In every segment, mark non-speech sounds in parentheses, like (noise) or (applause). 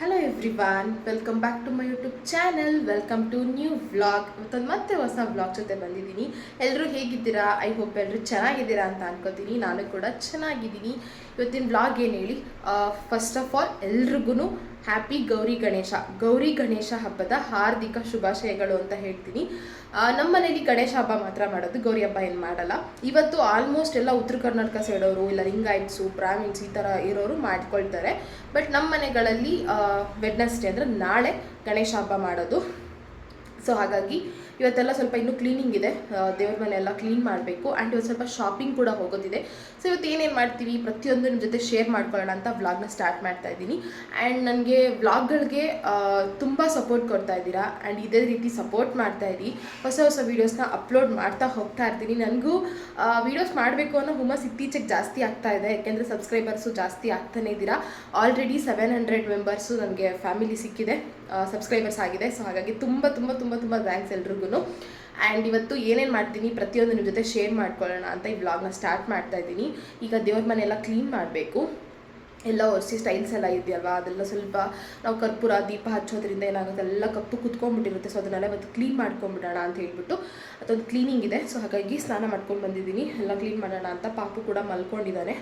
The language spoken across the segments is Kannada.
Hello every welcome back to my YouTube channel welcome to new vlog ಮತ್ತೊಂದು ಮತ್ತೆ ಹೊಸ ವ್ಲಾಗ್ ಜೊತೆ ಬಂದಿದ್ದೀನಿ. ಎಲ್ಲರೂ ಹೇಗಿದ್ದೀರಾ? ಐ ಹೋಪ್ ಎಲ್ಲರೂ ಚೆನ್ನಾಗಿದ್ದೀರಾ ಅಂತ ಅನ್ಕೋತೀನಿ. ನಾನು ಕೂಡ ಚೆನ್ನಾಗಿದ್ದೀನಿ. ಇವತ್ತಿನ ವ್ಲಾಗ್ ಏನು ಹೇಳಿ? ಫಸ್ಟ್ ಆಫ್ ಆಲ್ ಎಲ್ರಿಗೂ ಹ್ಯಾಪಿ ಗೌರಿ ಗಣೇಶ. ಗೌರಿ ಗಣೇಶ ಹಬ್ಬದ ಹಾರ್ದಿಕ ಶುಭಾಶಯಗಳು ಅಂತ ಹೇಳ್ತೀನಿ. ನಮ್ಮ ಮನೇಲಿ ಗಣೇಶ ಹಬ್ಬ ಮಾತ್ರ ಮಾಡೋದು. ಗೌರಿ ಹಬ್ಬ ಏನು ಮಾಡಲ್ಲ. ಇವತ್ತು ಆಲ್ಮೋಸ್ಟ್ ಎಲ್ಲ ಉತ್ತರ ಕರ್ನಾಟಕ ಸೈಡವರು ಇಲ್ಲ ಲಿಂಗಾಯತ್ಸು ಬ್ರಾಹ್ಮಿನ್ಸ್ ಈ ಥರ ಇರೋರು ಮಾಡ್ಕೊಳ್ತಾರೆ. ಬಟ್ ನಮ್ಮ ಮನೆಗಳಲ್ಲಿ ವೆಡ್ನೆಸ್ಡೇ ಅಂದರೆ ನಾಳೆ ಗಣೇಶ ಹಬ್ಬ ಮಾಡೋದು. ಸೊ ಹಾಗಾಗಿ ಇವತ್ತೆಲ್ಲ ಸ್ವಲ್ಪ ಇನ್ನೂ ಕ್ಲೀನಿಂಗ್ ಇದೆ. ದೇವ್ರ ಮನೆ ಎಲ್ಲ ಕ್ಲೀನ್ ಮಾಡಬೇಕು. ಆ್ಯಂಡ್ ಇವತ್ತು ಸ್ವಲ್ಪ ಶಾಪಿಂಗ್ ಕೂಡ ಹೋಗೋದಿದೆ. ಸೊ ಇವತ್ತು ಏನೇನು ಮಾಡ್ತೀವಿ? ಪ್ರತಿಯೊಂದು ನಿಮ್ಮ ಜೊತೆ ಶೇರ್ ಮಾಡ್ಕೊಳ್ಳೋಣ ಅಂತ ವ್ಲಾಗ್ನ ಸ್ಟಾರ್ಟ್ ಮಾಡ್ತಾ ಇದ್ದೀನಿ. ಆ್ಯಂಡ್ ನನಗೆ ವ್ಲಾಗ್ಗಳಿಗೆ ತುಂಬ ಸಪೋರ್ಟ್ ಕೊಡ್ತಾ ಇದ್ದೀರಾ? ಆ್ಯಂಡ್ ಇದೇ ರೀತಿ ಸಪೋರ್ಟ್ ಮಾಡ್ತಾ ಇದ್ದೀವಿ ಹೊಸ ಹೊಸ ವೀಡಿಯೋಸ್ನ ಅಪ್ಲೋಡ್ ಮಾಡ್ತಾ ಹೋಗ್ತಾ ಇರ್ತೀನಿ. ನನಗೂ ವೀಡಿಯೋಸ್ ಮಾಡಬೇಕು ಅನ್ನೋ ಹುಮ್ಮಸ್ ಇತ್ತೀಚೆಗೆ ಜಾಸ್ತಿ ಆಗ್ತಾ ಇದೆ. ಯಾಕೆಂದರೆ ಸಬ್ಸ್ಕ್ರೈಬರ್ಸು ಜಾಸ್ತಿ ಆಗ್ತಾನೆ ಇದ್ದೀರಾ? ಆಲ್ರೆಡಿ ಸೆವೆನ್ ಹಂಡ್ರೆಡ್ ಮೆಂಬರ್ಸು ನನಗೆ ಫ್ಯಾಮಿಲಿ ಸಿಕ್ಕಿದೆ. ಸಬ್ಸ್ಕ್ರೈಬರ್ಸ್ ಆಗಿದೆ. ಸೊ ಹಾಗಾಗಿ ತುಂಬ ತುಂಬ ತುಂಬ ತುಂಬ ಥ್ಯಾಂಕ್ಸ್ ಎಲ್ರಿಗೂ. ಆ್ಯಂಡ್ ಇವತ್ತು ಏನೇನು ಮಾಡ್ತೀನಿ ಪ್ರತಿಯೊಂದು ನಿಮ್ಮ ಜೊತೆ ಶೇರ್ ಮಾಡ್ಕೊಳ್ಳೋಣ ಅಂತ ಈ ವ್ಲಾಗ್ನ ಸ್ಟಾರ್ಟ್ ಮಾಡ್ತಾ ಇದ್ದೀನಿ. ಈಗ ದೇವ್ರ ಮನೆ ಎಲ್ಲ ಕ್ಲೀನ್ ಮಾಡಬೇಕು. ಎಲ್ಲ ಒರೆಸಿ ಸ್ಟೈಲ್ಸ್ ಎಲ್ಲ ಇದೆಯಲ್ವಾ? ಅದೆಲ್ಲ ಸ್ವಲ್ಪ ನಾವು ಕರ್ಪೂರ, ದೀಪ ಹಚ್ಚೋದ್ರಿಂದ ಏನಾಗುತ್ತೆ? ಎಲ್ಲ ಕಪ್ಪು ಕುತ್ಕೊಂಡ್ಬಿಟ್ಟಿರುತ್ತೆ. ಸೊ ಅದನ್ನೆಲ್ಲ ಇವತ್ತು ಕ್ಲೀನ್ ಮಾಡ್ಕೊಂಬಿಡೋಣ ಅಂತ ಹೇಳ್ಬಿಟ್ಟು ಅದೊಂದು ಕ್ಲೀನಿಂಗ್ ಇದೆ. ಸೊ ಹಾಗಾಗಿ ಸ್ನಾನ ಮಾಡ್ಕೊಂಡು ಬಂದಿದ್ದೀನಿ. ಎಲ್ಲ ಕ್ಲೀನ್ ಮಾಡೋಣ ಅಂತ ಪಾಪು ಕೂಡ ಮಲ್ಕೊಂಡಿದ್ದಾನೆ.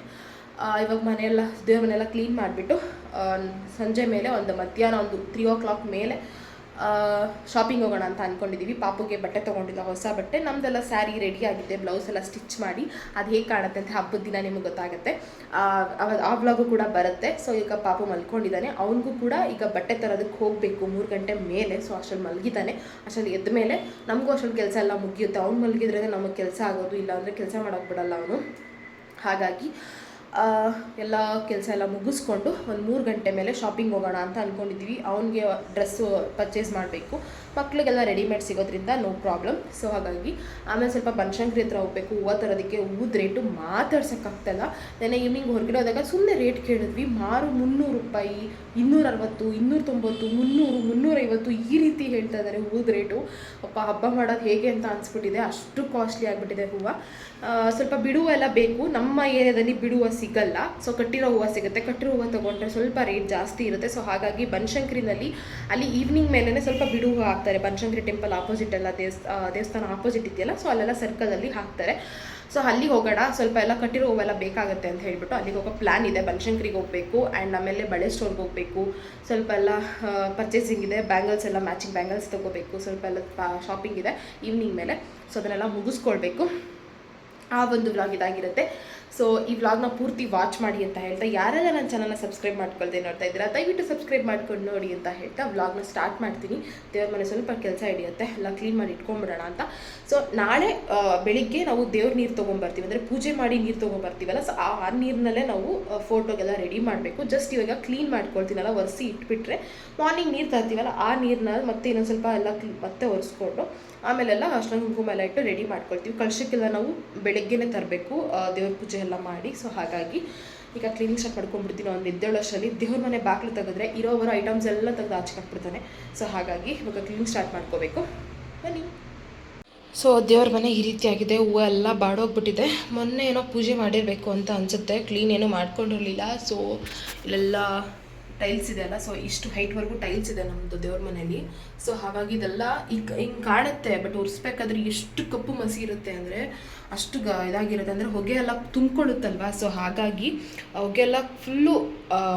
ಇವಾಗ ಮನೆಯೆಲ್ಲ ದೇವ್ರ ಮನೆಯೆಲ್ಲ ಕ್ಲೀನ್ ಮಾಡಿಬಿಟ್ಟು ಸಂಜೆ ಮೇಲೆ ಒಂದು ಮಧ್ಯಾಹ್ನ ಒಂದು ತ್ರೀ ಓ ಕ್ಲಾಕ್ ಮೇಲೆ ಶಾಪಿಂಗ್ ಹೋಗೋಣ ಅಂತ ಅಂದ್ಕೊಂಡಿದ್ದೀವಿ ಪಾಪುಗೆ ಬಟ್ಟೆ ತೊಗೊಂಡಿಲ್ಲ ಹೊಸ ಬಟ್ಟೆ. ನಮ್ಮದೆಲ್ಲ ಸ್ಯಾರಿ ರೆಡಿ ಆಗಿದೆ ಬ್ಲೌಸ್ ಎಲ್ಲ ಸ್ಟಿಚ್ ಮಾಡಿ. ಅದು ಹೇಗೆ ಕಾಣುತ್ತೆ ಅಂತ ಹಬ್ಬದ ದಿನ ನಿಮಗೆ ಗೊತ್ತಾಗುತ್ತೆ. ಆ, ವ್ಲಾಗು ಕೂಡ ಬರುತ್ತೆ. ಸೊ ಈಗ ಪಾಪು ಮಲ್ಕೊಂಡಿದ್ದಾನೆ ಅವನಿಗೂ ಕೂಡ ಈಗ ಬಟ್ಟೆ ತರೋದಕ್ಕೆ ಹೋಗಬೇಕು ಮೂರು ಗಂಟೆ ಮೇಲೆ. ಸೊ ಅಷ್ಟರಲ್ಲಿ ಮಲಗಿದ್ದಾನೆ ಅಷ್ಟರಲ್ಲಿ ಎದ್ದ ಮೇಲೆ ನಮಗೂ ಅಷ್ಟರಲ್ಲಿ ಕೆಲಸ ಎಲ್ಲ ಮುಗಿಯುತ್ತೆ. ಅವ್ನು ಮಲಗಿದ್ರೆ ನಮಗೆ ಕೆಲಸ ಆಗೋದು ಇಲ್ಲ ಅಂದರೆ ಕೆಲಸ ಮಾಡೋಕ್ಕೆ ಬಿಡಲ್ಲ ಅವನು. ಹಾಗಾಗಿ ಎಲ್ಲ ಕೆಲಸ ಎಲ್ಲ ಮುಗಿಸ್ಕೊಂಡು ಒಂದು ಮೂರು ಗಂಟೆ ಮೇಲೆ ಶಾಪಿಂಗ್ ಹೋಗೋಣ ಅಂತ ಅಂದ್ಕೊಂಡಿದ್ದೀವಿ ಅವನಿಗೆ ಡ್ರೆಸ್ಸು ಪರ್ಚೇಸ್ ಮಾಡಬೇಕು. ಮಕ್ಕಳಿಗೆಲ್ಲ ರೆಡಿಮೇಡ್ ಸಿಗೋದ್ರಿಂದ ನೋ ಪ್ರಾಬ್ಲಮ್ ಸೊ ಹಾಗಾಗಿ ಆಮೇಲೆ ಸ್ವಲ್ಪ ಬನಶಂಕರಿ ಹತ್ರ ಹೋಗಬೇಕು. ಹೂವು ತರೋದಕ್ಕೆ ಹೂವದ ರೇಟು ಮಾತಾಡ್ಸೋಕ್ಕಾಗ್ತಲ್ಲ ನೆನೆ ಈವ್ನಿಂಗ್ ಹೊರಗಡೆ ಹೋದಾಗ ಸುಮ್ಮನೆ ರೇಟ್ ಕೇಳಿದ್ವಿ. ಮಾರು ಮುನ್ನೂರು ರೂಪಾಯಿ ಇನ್ನೂರ ಅರವತ್ತು ಇನ್ನೂರ ತೊಂಬತ್ತು ಮುನ್ನೂರು, ಮುನ್ನೂರೈವತ್ತು ಈ ರೀತಿ ಹೇಳ್ತಾ ಇದ್ದಾರೆ ಹೂವದ ರೇಟು ಅಪ್ಪ, ಹಬ್ಬ ಮಾಡೋದು ಹೇಗೆ ಅಂತ ಅನಿಸ್ಬಿಟ್ಟಿದೆ. ಅಷ್ಟು ಕಾಸ್ಟ್ಲಿ ಆಗಿಬಿಟ್ಟಿದೆ ಹೂವು. ಸ್ವಲ್ಪ ಬಿಡುವ ಎಲ್ಲ ಬೇಕು. ನಮ್ಮ ಏರಿಯಾದಲ್ಲಿ ಬಿಡುವ ಸಿಗಲ್ಲ. ಸೊ ಕಟ್ಟಿರೋ ಹೂವು ಸಿಗುತ್ತೆ. ಕಟ್ಟಿರೋ ಹೂವು ತೊಗೊಂಡ್ರೆ ಸ್ವಲ್ಪ ರೇಟ್ ಜಾಸ್ತಿ ಇರುತ್ತೆ. ಸೊ ಹಾಗಾಗಿ ಬನಶಂಕರಿನಲ್ಲಿ ಅಲ್ಲಿ ಈವ್ನಿಂಗ್ ಮೇಲೇ ಸ್ವಲ್ಪ ಬಿಡು ಹೂವು ಹಾಕ್ತಾರೆ. ಬನಶಂಕರಿ ಟೆಂಪಲ್ ಆಪೋಸಿಟ್ ಎಲ್ಲ ದೇವಸ್ ದೇವಸ್ಥಾನ ಆಪೋಸಿಟ್ ಇದೆಯಲ್ಲ ಸೊ ಅಲ್ಲೆಲ್ಲ ಸರ್ಕಲಲ್ಲಿ ಹಾಕ್ತಾರೆ. ಸೊ ಅಲ್ಲಿಗೆ ಹೋಗೋಣ. ಸ್ವಲ್ಪ ಎಲ್ಲ ಕಟ್ಟಿರೋ ಹೂವೆಲ್ಲ ಬೇಕಾಗುತ್ತೆ ಅಂತ ಹೇಳ್ಬಿಟ್ಟು ಅಲ್ಲಿಗೆ ಹೋಗೋ ಪ್ಲ್ಯಾನ್ ಇದೆ. ಬನಶಂಕರಿಗೆ ಹೋಗಬೇಕು. ಆ್ಯಂಡ್ ಆಮೇಲೆ ಬಳೆ ಸ್ಟೋರ್ಗೆ ಹೋಗಬೇಕು. ಸ್ವಲ್ಪ ಎಲ್ಲ ಪರ್ಚೇಸಿಂಗ್ ಇದೆ. ಬ್ಯಾಂಗಲ್ಸ್ ಎಲ್ಲ ಮ್ಯಾಚಿಂಗ್ ಬ್ಯಾಂಗಲ್ಸ್ ತೊಗೋಬೇಕು. ಸ್ವಲ್ಪ ಎಲ್ಲ ಶಾಪಿಂಗ್ ಇದೆ ಈವ್ನಿಂಗ್ ಮೇಲೆ. ಸೊ ಅದನ್ನೆಲ್ಲ ಮುಗಿಸ್ಕೊಳ್ಬೇಕು. ಆ ಒಂದು ವ್ಲಾಗ್ ಇದಾಗಿರುತ್ತೆ. ಸೊ ಈ ವ್ಲಾಗ್ನ ಪೂರ್ತಿ ವಾಚ್ ಮಾಡಿ ಅಂತ ಹೇಳ್ತಾ, ಯಾರೆಲ್ಲ ನನ್ನ ಚಾನಲ್ನ ಸಬ್ಸ್ಕ್ರೈಬ್ ಮಾಡ್ಕೊಳ್ದೆ ನೋಡ್ತಾ ಇದ್ದೀರಾ, ದಯವಿಟ್ಟು ಸಬ್ಸ್ಕ್ರೈಬ್ ಮಾಡ್ಕೊಂಡು ನೋಡಿ ಅಂತ ಹೇಳ್ತಾ ವ್ಲಾಗ್ನ ಸ್ಟಾರ್ಟ್ ಮಾಡ್ತೀನಿ. ದೇವ್ರ ಮನೆ ಸ್ವಲ್ಪ ಕೆಲಸ ಹಿಡಿಯುತ್ತೆ, ಎಲ್ಲ ಕ್ಲೀನ್ ಮಾಡಿ ಇಟ್ಕೊಂಬಿಡೋಣ ಅಂತ. ಸೊ ನಾಳೆ ಬೆಳಿಗ್ಗೆ ನಾವು ದೇವ್ರ ನೀರು ತೊಗೊಂಬರ್ತೀವಿ, ಅಂದರೆ ಪೂಜೆ ಮಾಡಿ ನೀರು ತೊಗೊಂಬರ್ತೀವಲ್ಲ ಸೊ ಆ ನೀರಿನಲ್ಲೇ ನಾವು ಫೋಟೋಗೆಲ್ಲ ರೆಡಿ ಮಾಡಬೇಕು. ಜಸ್ಟ್ ಇವಾಗ ಕ್ಲೀನ್ ಮಾಡ್ಕೊಳ್ತೀನಲ್ಲ, ಒರೆಸಿ ಇಟ್ಬಿಟ್ರೆ ಮಾರ್ನಿಂಗ್ ನೀರು ತರ್ತೀವಲ್ಲ, ಆ ನೀರನ್ನ ಮತ್ತೆ ಇನ್ನೊಂದು ಸ್ವಲ್ಪ ಎಲ್ಲ ಮತ್ತೆ ಒರೆಸ್ಕೊಂಡು ಆಮೇಲೆಲ್ಲ ಅಷ್ಟೊಂದು ಕುಂಕುಮ ಎಲ್ಲ ಇಟ್ಟು ರೆಡಿ ಮಾಡ್ಕೊಳ್ತೀವಿ. ಕಳ್ಸಕ್ಕೆಲ್ಲ ನಾವು ಬೆಳಗ್ಗೆನೇ ತರಬೇಕು. ದೇವ್ರ ಪೂಜೆ ಎಲ್ಲ ಮಾಡಿ. ಸೊ ಹಾಗಾಗಿ ಈಗ ಕ್ಲೀನಿಂಗ್ ಸ್ಟಾರ್ಟ್ ಮಾಡ್ಕೊಂಡ್ಬಿಡ್ತೀನಿ ಒಂದು ನಿದ್ದೆಳಷ್ಟರಲ್ಲಿ ದೇವ್ರ ಮನೆ ಬಾಗಿಲು ತೆಗೆದ್ರೆ ಇರೋ ಬರೋ ಐಟಮ್ಸ್ ಎಲ್ಲ ತೆಗೆದು ಆಚೆ ಹಾಕ್ಬಿಡ್ತಾನೆ ಸೊ ಹಾಗಾಗಿ ಇವಾಗ ಕ್ಲೀನಿಂಗ್ ಸ್ಟಾರ್ಟ್ ಮಾಡ್ಕೋಬೇಕು. ಬನ್ನಿ. ಸೊ ದೇವ್ರ ಮನೆ ಈ ರೀತಿಯಾಗಿದೆ ಹೂವು ಎಲ್ಲ ಬಾಡೋಗ್ಬಿಟ್ಟಿದೆ. ಮೊನ್ನೆ ಏನೋ ಪೂಜೆ ಮಾಡಿರಬೇಕು ಅಂತ ಅನಿಸುತ್ತೆ. ಕ್ಲೀನ್ ಏನೂ ಮಾಡ್ಕೊಂಡಿರಲಿಲ್ಲ. ಸೊ ಇಲ್ಲೆಲ್ಲ ಟೈಲ್ಸ್ ಇದೆ ಅಲ್ಲ ಸೊ ಇಷ್ಟು ಹೈಟ್ವರೆಗೂ ಟೈಲ್ಸ್ ಇದೆ ನಮ್ಮದು ದೇವ್ರ ಮನೇಲಿ ಸೊ ಹಾಗಾಗಿ ಇದೆಲ್ಲ ಈಗ ಹಿಂಗೆ ಕಾಣುತ್ತೆ ಬಟ್ ಒರೆಸ್ಬೇಕಾದ್ರೆ ಎಷ್ಟು ಕಪ್ಪು ಮಸಿ ಇರುತ್ತೆ ಅಂದರೆ ಅಷ್ಟು ಗ, ಇದಾಗಿರುತ್ತೆ. ಅಂದರೆ ಹೊಗೆ ಎಲ್ಲ ತುಂಬಿಕೊಳ್ಳುತ್ತಲ್ವಾ? ಸೊ ಹಾಗಾಗಿ ಹೊಗೆ ಎಲ್ಲ ಫುಲ್ಲು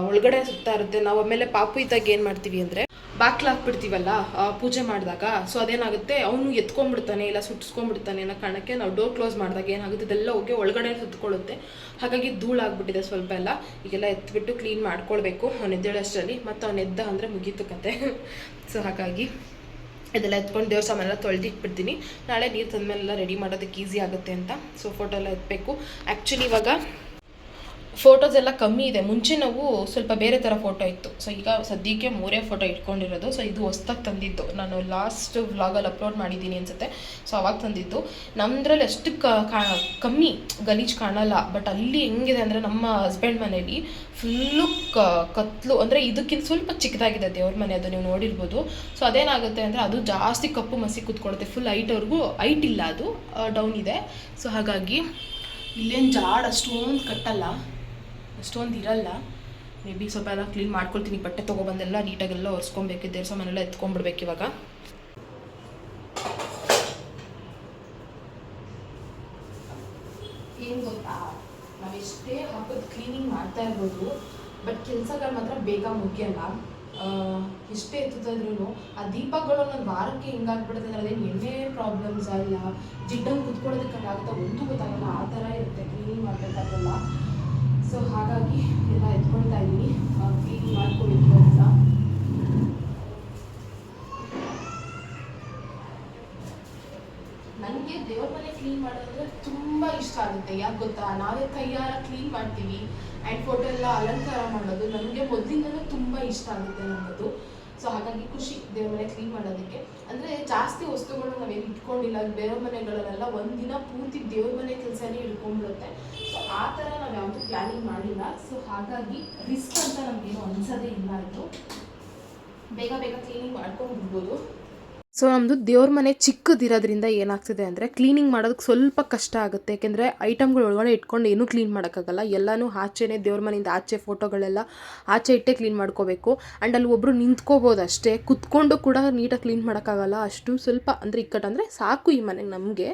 ಒಳಗಡೆ ಸುತ್ತಾ ಇರುತ್ತೆ. ನಾವು ಆಮೇಲೆ ಪಾಪು ಇದ್ದಾಗ ಏನು ಮಾಡ್ತೀವಿ ಅಂದರೆ ಬಾಕ್ಲು ಹಾಕ್ಬಿಡ್ತೀವಲ್ಲ ಪೂಜೆ ಮಾಡಿದಾಗ ಸೊ ಅದೇನಾಗುತ್ತೆ, ಅವನು ಎತ್ಕೊಂಡ್ಬಿಡ್ತಾನೆ, ಇಲ್ಲ ಸುಟ್ಟಿಸ್ಕೊಂಡ್ಬಿಡ್ತಾನೆ ಅನ್ನೋ ಕಾರಣಕ್ಕೆ ನಾವು ಡೋರ್ ಕ್ಲೋಸ್ ಮಾಡಿದಾಗ ಏನಾಗುತ್ತೆ, ಇದೆಲ್ಲ ಹೋಗಿ ಒಳಗಡೆ ಸುತ್ತಕೊಳ್ಳುತ್ತೆ ಹಾಗಾಗಿ ಧೂಳಾಗ್ಬಿಟ್ಟಿದೆ ಸ್ವಲ್ಪ ಎಲ್ಲ. ಈಗೆಲ್ಲ ಎತ್ಬಿಟ್ಟು ಕ್ಲೀನ್ ಮಾಡ್ಕೊಳ್ಬೇಕು. ಅವ್ನು ಎದ್ದೇಳಷ್ಟರಲ್ಲಿ ಮತ್ತು ಅವ್ನು ಎದ್ದ ಅಂದರೆ ಮುಗೀತು ಕತೆ. (laughs) ಸೊ ಹಾಗಾಗಿ, ಇದೆಲ್ಲ ಎತ್ಕೊಂಡು ದೇವ್ರ ಸಾಮಾನೆಲ್ಲ ತೊಳೆದಿಟ್ಬಿಡ್ತೀನಿ. ನಾಳೆ ನೀರು ತಂದ ಮೇಲೆಲ್ಲ ರೆಡಿ ಮಾಡೋದಕ್ಕೆ ಈಸಿ ಆಗುತ್ತೆ ಅಂತ. ಸೊ ಫೋಟೋ ಎಲ್ಲ ಎತ್ತಬೇಕು ಆ್ಯಕ್ಚುಲಿ ಇವಾಗ ಫೋಟೋಸ್ ಎಲ್ಲ ಕಮ್ಮಿ ಇದೆ. ಮುಂಚೆ ನಾವು ಸ್ವಲ್ಪ ಬೇರೆ ಥರ ಫೋಟೋ ಇತ್ತು. ಸೊ ಈಗ ಸದ್ಯಕ್ಕೆ ಮೂರೇ ಫೋಟೋ ಇಟ್ಕೊಂಡಿರೋದು. ಸೊ ಇದು ಹೊಸ್ದಾಗಿ ತಂದಿದ್ದು. ನಾನು ಲಾಸ್ಟ್ ವ್ಲಾಗಲ್ಲಿ ಅಪ್ಲೋಡ್ ಮಾಡಿದ್ದೀನಿ ಅನ್ಸುತ್ತೆ. ಸೊ ಅವಾಗ ತಂದಿದ್ದು. ನಮ್ಮದ್ರಲ್ಲಿ ಅಷ್ಟು ಕಮ್ಮಿ ಗಲೀಜು ಕಾಣಲ್ಲ. ಬಟ್ ಅಲ್ಲಿ ಹೆಂಗಿದೆ ಅಂದರೆ ನಮ್ಮ ಹಸ್ಬೆಂಡ್ ಮನೇಲಿ ಫುಲ್ಲು ಕತ್ಲು ಅಂದರೆ ಇದಕ್ಕಿಂತ ಸ್ವಲ್ಪ ಚಿಕ್ಕದಾಗಿದೆ ದೇವ್ರ ಮನೆ. ಅದು ನೀವು ನೋಡಿರ್ಬೋದು. ಸೊ ಅದೇನಾಗುತ್ತೆ ಅಂದರೆ ಅದು ಜಾಸ್ತಿ ಕಪ್ಪು ಮಸಿ ಕೂತ್ಕೊಳ್ಳುತ್ತೆ ಫುಲ್ ಹೈಟ್ವರೆಗೂ ಹೈಟ್ ಇಲ್ಲ ಅದು. ಡೌನ್ ಇದೆ. ಸೊ ಹಾಗಾಗಿ ಇಲ್ಲೇನು ಜಾಡ್ ಅಷ್ಟೊಂದು ಕಟ್ಟಲ್ಲ. ಅಷ್ಟೊಂದು ಇರಲ್ಲ. ಮೇ ಬಿ ಸ್ವಲ್ಪ ಎಲ್ಲ ಕ್ಲೀನ್ ಮಾಡ್ಕೊಳ್ತೀನಿ. ಬಟ್ಟೆ ತೊಗೊಬಂದೆಲ್ಲ ನೀಟಾಗೆಲ್ಲ ಒರೆಸ್ಕೊಬೇಕು ದೇವ್ರ ಸಾಮಾನೆಲ್ಲ ಎತ್ಕೊಂಡ್ಬಿಡ್ಬೇಕು ಇವಾಗ. ಏನು ಗೊತ್ತಾ? ನಾವೆಷ್ಟೇ ಹಬ್ಬದ ಕ್ಲೀನಿಂಗ್ ಮಾಡ್ತಾ ಇರ್ಬೋದು ಬಟ್ ಕೆಲಸಗಳು ಮಾತ್ರ ಬೇಗ ಮುಗಿಯಲ್ಲ. ಎಷ್ಟೇ ಎತ್ತಿದ್ರು ಆ ದೀಪಗಳು ಒಂದು ವಾರಕ್ಕೆ ಹಿಂಗಾಗ್ಬಿಡುತ್ತೆ ಅಂದರೆ ಅದೇನು ಎಣ್ಣೆ ಪ್ರಾಬ್ಲಮ್ಸ್ ಇಲ್ಲ? ಜಿಡ್ಡಂಗೆ ಕುತ್ಕೊಳ್ಳೋದಕ್ಕೆ ಆಗುತ್ತಾ? ಒಂದು ಗೊತ್ತಾಗಲ್ಲ. ಆ ಥರ ಇರುತ್ತೆ. ಕ್ಲೀನಿಂಗ್ ಮಾಡಬೇಕಾದ್ರಲ್ಲ. ಸೊ ಹಾಗಾಗಿ ಎಲ್ಲ ಎತ್ಕೊಳ್ತಾ ಇದ್ದೀನಿ. ಕ್ಲೀನಿಂಗ್ ಮಾಡ್ಕೊಬೇಕು ಅಂತ. ನನಗೆ ದೇವ್ರ ಮನೆ ಕ್ಲೀನ್ ಮಾಡೋದಂದ್ರೆ ತುಂಬ ಇಷ್ಟ ಆಗುತ್ತೆ. ಯಾಕೆ ಗೊತ್ತಾ? ನಾವೇ ಕೈಯಾರ ಕ್ಲೀನ್ ಮಾಡ್ತೀವಿ. ಆ್ಯಂಡ್ ಫೋಟೋ ಎಲ್ಲ ಅಲಂಕಾರ ಮಾಡೋದು ನನಗೆ ಮೊದಲಿಂದಲೂ ತುಂಬ ಇಷ್ಟ ಆಗುತ್ತೆ ನನ್ನದು. ಸೊ ಹಾಗಾಗಿ ಖುಷಿ ದೇವ್ರ ಮನೆ ಕ್ಲೀನ್ ಮಾಡೋದಕ್ಕೆ. ಅಂದರೆ ಜಾಸ್ತಿ ವಸ್ತುಗಳು ನಾವೇನು ಇಟ್ಕೊಂಡಿಲ್ಲ, ಬೇರೆ ಮನೆಗಳಲ್ಲೆಲ್ಲ ಒಂದಿನ ಪೂರ್ತಿ ದೇವ್ರ ಮನೆ ಕೆಲಸನೇ ಇಟ್ಕೊಂಡ್ಬಿಡುತ್ತೆ ಆ ಥರ ನಾವು ಯಾವುದೂ ಪ್ಲಾನಿಂಗ್ ಮಾಡಿಲ್ಲ. ಸೊ ಹಾಗಾಗಿ ರಿಸ್ಕ್ ಅಂತ ನಮಗೇನು ಅನ್ಸೋದೇ ಇಲ್ಲ ಇದು. ಬೇಗ ಬೇಗ ಕ್ಲೀನಿಂಗ್ ಮಾಡ್ಕೊಂಡು ಬಿಡ್ಬೋದು. ಸೊ ನಮ್ಮದು ದೇವ್ರ ಮನೆ ಚಿಕ್ಕದಿರೋದ್ರಿಂದ ಏನಾಗ್ತಿದೆ ಅಂದರೆ ಕ್ಲೀನಿಂಗ್ ಮಾಡೋದಕ್ಕೆ ಸ್ವಲ್ಪ ಕಷ್ಟ ಆಗುತ್ತೆ. ಯಾಕೆಂದರೆ ಐಟಮ್ಗಳು ಒಳಗಡೆ ಇಟ್ಕೊಂಡು ಏನೂ ಕ್ಲೀನ್ ಮಾಡೋಕ್ಕಾಗಲ್ಲ. ಎಲ್ಲನೂ ಆಚೆನೇ ದೇವ್ರ ಮನೆಯಿಂದ ಆಚೆ ಫೋಟೋಗಳೆಲ್ಲ ಆಚೆ ಇಟ್ಟೇ ಕ್ಲೀನ್ ಮಾಡ್ಕೋಬೇಕು. ಆ್ಯಂಡ್ ಅಲ್ಲಿ ಒಬ್ಬರು ನಿಂತ್ಕೋಬೋದು ಅಷ್ಟೇ. ಕುತ್ಕೊಂಡು ಕೂಡ ನೀಟಾಗಿ ಕ್ಲೀನ್ ಮಾಡೋಕ್ಕಾಗಲ್ಲ. ಅಷ್ಟು ಸ್ವಲ್ಪ ಅಂದರೆ ಇಕ್ಕಟ್ಟು ಅಂದರೆ ಸಾಕು ಈ ಮನೆಗೆ ನಮಗೆ.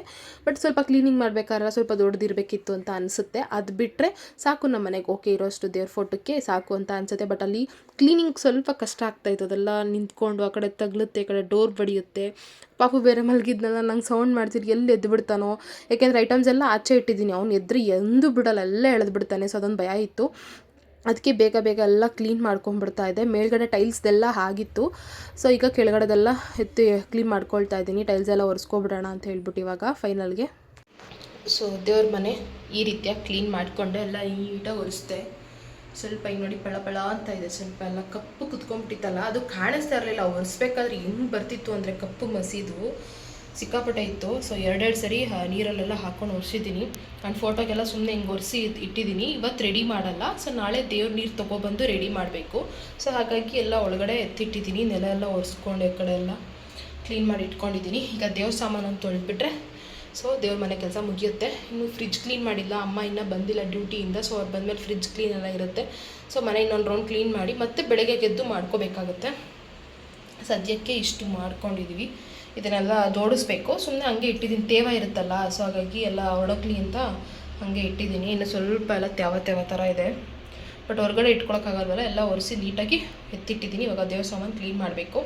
ಬಟ್ ಸ್ವಲ್ಪ ಕ್ಲೀನಿಂಗ್ ಮಾಡಬೇಕಾದ್ರೆ ಸ್ವಲ್ಪ ದೊಡ್ಡದಿರಬೇಕಿತ್ತು ಅಂತ ಅನಿಸುತ್ತೆ. ಅದು ಬಿಟ್ಟರೆ ಸಾಕು ನಮ್ಮ ಮನೆಗೆ. ಓಕೆ ಇರೋಷ್ಟು ದೇವ್ರ ಫೋಟೋಕ್ಕೆ ಸಾಕು ಅಂತ ಅನಿಸುತ್ತೆ. ಬಟ್ ಅಲ್ಲಿ ಕ್ಲೀನಿಂಗ್ ಸ್ವಲ್ಪ ಕಷ್ಟ ಆಗ್ತಾಯಿತ್ತು ಅದೆಲ್ಲ ನಿಂತ್ಕೊಂಡು ಆ ಕಡೆ ತಗಲುತ್ತೆ, ಈ ಕಡೆ ಡೋರ್ ಬಡಿಯುತ್ತೆ. ಪಾಪು ಬೇರೆ ಮಲಗಿದ್ನಲ್ಲ, ನಂಗೆ ಸೌಂಡ್ ಮಾಡ್ತೀರಿ ಎಲ್ಲಿ ಎದ್ದು ಬಿಡ್ತಾನೋ. ಯಾಕೆಂದರೆ ಐಟಮ್ಸ್ ಎಲ್ಲ ಆಚೆ ಇಟ್ಟಿದ್ದೀನಿ. ಅವ್ನು ಎದ್ರು ಎಂದು ಬಿಡಲ್ಲ ಎಲ್ಲ ಎಳೆದು ಬಿಡ್ತಾನೆ. ಸೊ, ಅದೊಂದು ಭಯ ಇತ್ತು. ಅದಕ್ಕೆ ಬೇಗ ಬೇಗ ಎಲ್ಲ ಕ್ಲೀನ್ ಮಾಡ್ಕೊಂಡ್ಬಿಡ್ತಾ ಇದೆ ಮೇಲ್ಗಡೆ ಟೈಲ್ಸ್ದೆಲ್ಲ ಆಗಿತ್ತು. ಸೊ, ಈಗ ಕೆಳಗಡೆದೆಲ್ಲ ಎತ್ತಿ ಕ್ಲೀನ್ ಮಾಡ್ಕೊಳ್ತಾ ಇದ್ದೀನಿ. ಟೈಲ್ಸ್ ಎಲ್ಲ ಒರೆಸ್ಕೊಬಿಡೋಣ ಅಂತ ಹೇಳ್ಬಿಟ್ಟು ಇವಾಗ ಫೈನಲ್ಗೆ ಸೊ, ದೇವ್ರ ಮನೆ ಈ ರೀತಿಯಾಗಿ ಕ್ಲೀನ್ ಮಾಡಿಕೊಂಡೆ. ಎಲ್ಲ ನೀಟಾಗಿ ಒರೆಸ್ದೆ. ಸ್ವಲ್ಪ ಈಗ ನೋಡಿ ಪಳ ಪಳ ಅಂತ ಇದೆ. ಸ್ವಲ್ಪ ಎಲ್ಲ ಕಪ್ಪು ಕುತ್ಕೊಂಡ್ಬಿಟ್ಟಿತ್ತಲ್ಲ, ಅದು ಕಾಣಿಸ್ತಾ ಇರಲಿಲ್ಲ. ಒರೆಸ್ಬೇಕಾದ್ರೆ ಹೆಂಗೆ ಬರ್ತಿತ್ತು ಅಂದರೆ ಕಪ್ಪು ಮಸೀದು ಸಿಕ್ಕಾಪಟ್ಟೆ ಇತ್ತು. ಸೊ ಎರಡೆರಡು ಸರಿ ನೀರಲ್ಲೆಲ್ಲ ಹಾಕೊಂಡು ಒರೆಸಿದ್ದೀನಿ. ನಾನು ಫೋಟೋಗೆಲ್ಲ ಸುಮ್ಮನೆ ಹಿಂಗೆ ಒರೆಸಿ ಇಟ್ಟಿದ್ದೀನಿ. ಇವತ್ತು ರೆಡಿ ಮಾಡಲ್ಲ. ಸೊ ನಾಳೆ ದೇವ್ರ ನೀರು ತೊಗೊಬಂದು ರೆಡಿ ಮಾಡಬೇಕು. ಸೊ ಹಾಗಾಗಿ ಎಲ್ಲ ಒಳಗಡೆ ಎತ್ತಿಟ್ಟಿದ್ದೀನಿ. ನೆಲ ಎಲ್ಲ ಒರೆಸ್ಕೊಂಡು ಈ ಕಡೆ ಎಲ್ಲ ಕ್ಲೀನ್ ಮಾಡಿ ಇಟ್ಕೊಂಡಿದ್ದೀನಿ. ಈಗ ದೇವ್ರ ಸಾಮಾನು ತೊಳೆದ್ಬಿಟ್ರೆ ಸೊ ದೇವ್ರ ಮನೆ ಕೆಲಸ ಮುಗಿಯುತ್ತೆ. ಇನ್ನು ಫ್ರಿಜ್ ಕ್ಲೀನ್ ಮಾಡಿಲ್ಲ. ಅಮ್ಮ ಇನ್ನೂ ಬಂದಿಲ್ಲ ಡ್ಯೂಟಿಯಿಂದ ಸೊ ಅವ್ರು ಬಂದಮೇಲೆ ಫ್ರಿಜ್ ಕ್ಲೀನ್ ಎಲ್ಲ ಇರುತ್ತೆ. ಸೊ ಮನೆ ಇನ್ನೊಂದು ರೌಂಡ್ ಕ್ಲೀನ್ ಮಾಡಿ ಮತ್ತೆ ಬೆಳಗ್ಗೆ ಗೆದ್ದು ಮಾಡ್ಕೋಬೇಕಾಗುತ್ತೆ. ಸದ್ಯಕ್ಕೆ ಇಷ್ಟು ಮಾಡ್ಕೊಂಡಿದ್ದೀವಿ ಇದನ್ನೆಲ್ಲ ಜೋಡಿಸ್ಬೇಕು. ಸುಮ್ಮನೆ ಹಂಗೆ ಇಟ್ಟಿದ್ದೀನಿ ತೇವ ಇರುತ್ತಲ್ಲ ಸೊ ಹಾಗಾಗಿ ಎಲ್ಲ ಒಡಕ್ಲಿ ಅಂತ ಹಾಗೆ ಇಟ್ಟಿದ್ದೀನಿ ಇನ್ನು ಸ್ವಲ್ಪ ಎಲ್ಲ ತ್ಯಾವ ತ್ಯಾವ ಥರ ಇದೆ. ಬಟ್ ಹೊರಗಡೆ ಇಟ್ಕೊಳಕ್ಕಾಗಲ್ವಲ್ಲ, ಎಲ್ಲ ಒರೆಸಿ ನೀಟಾಗಿ ಎತ್ತಿಟ್ಟಿದ್ದೀನಿ ಇವಾಗ ದೇವಸ್ಥಾನ ಕ್ಲೀನ್ ಮಾಡಬೇಕು.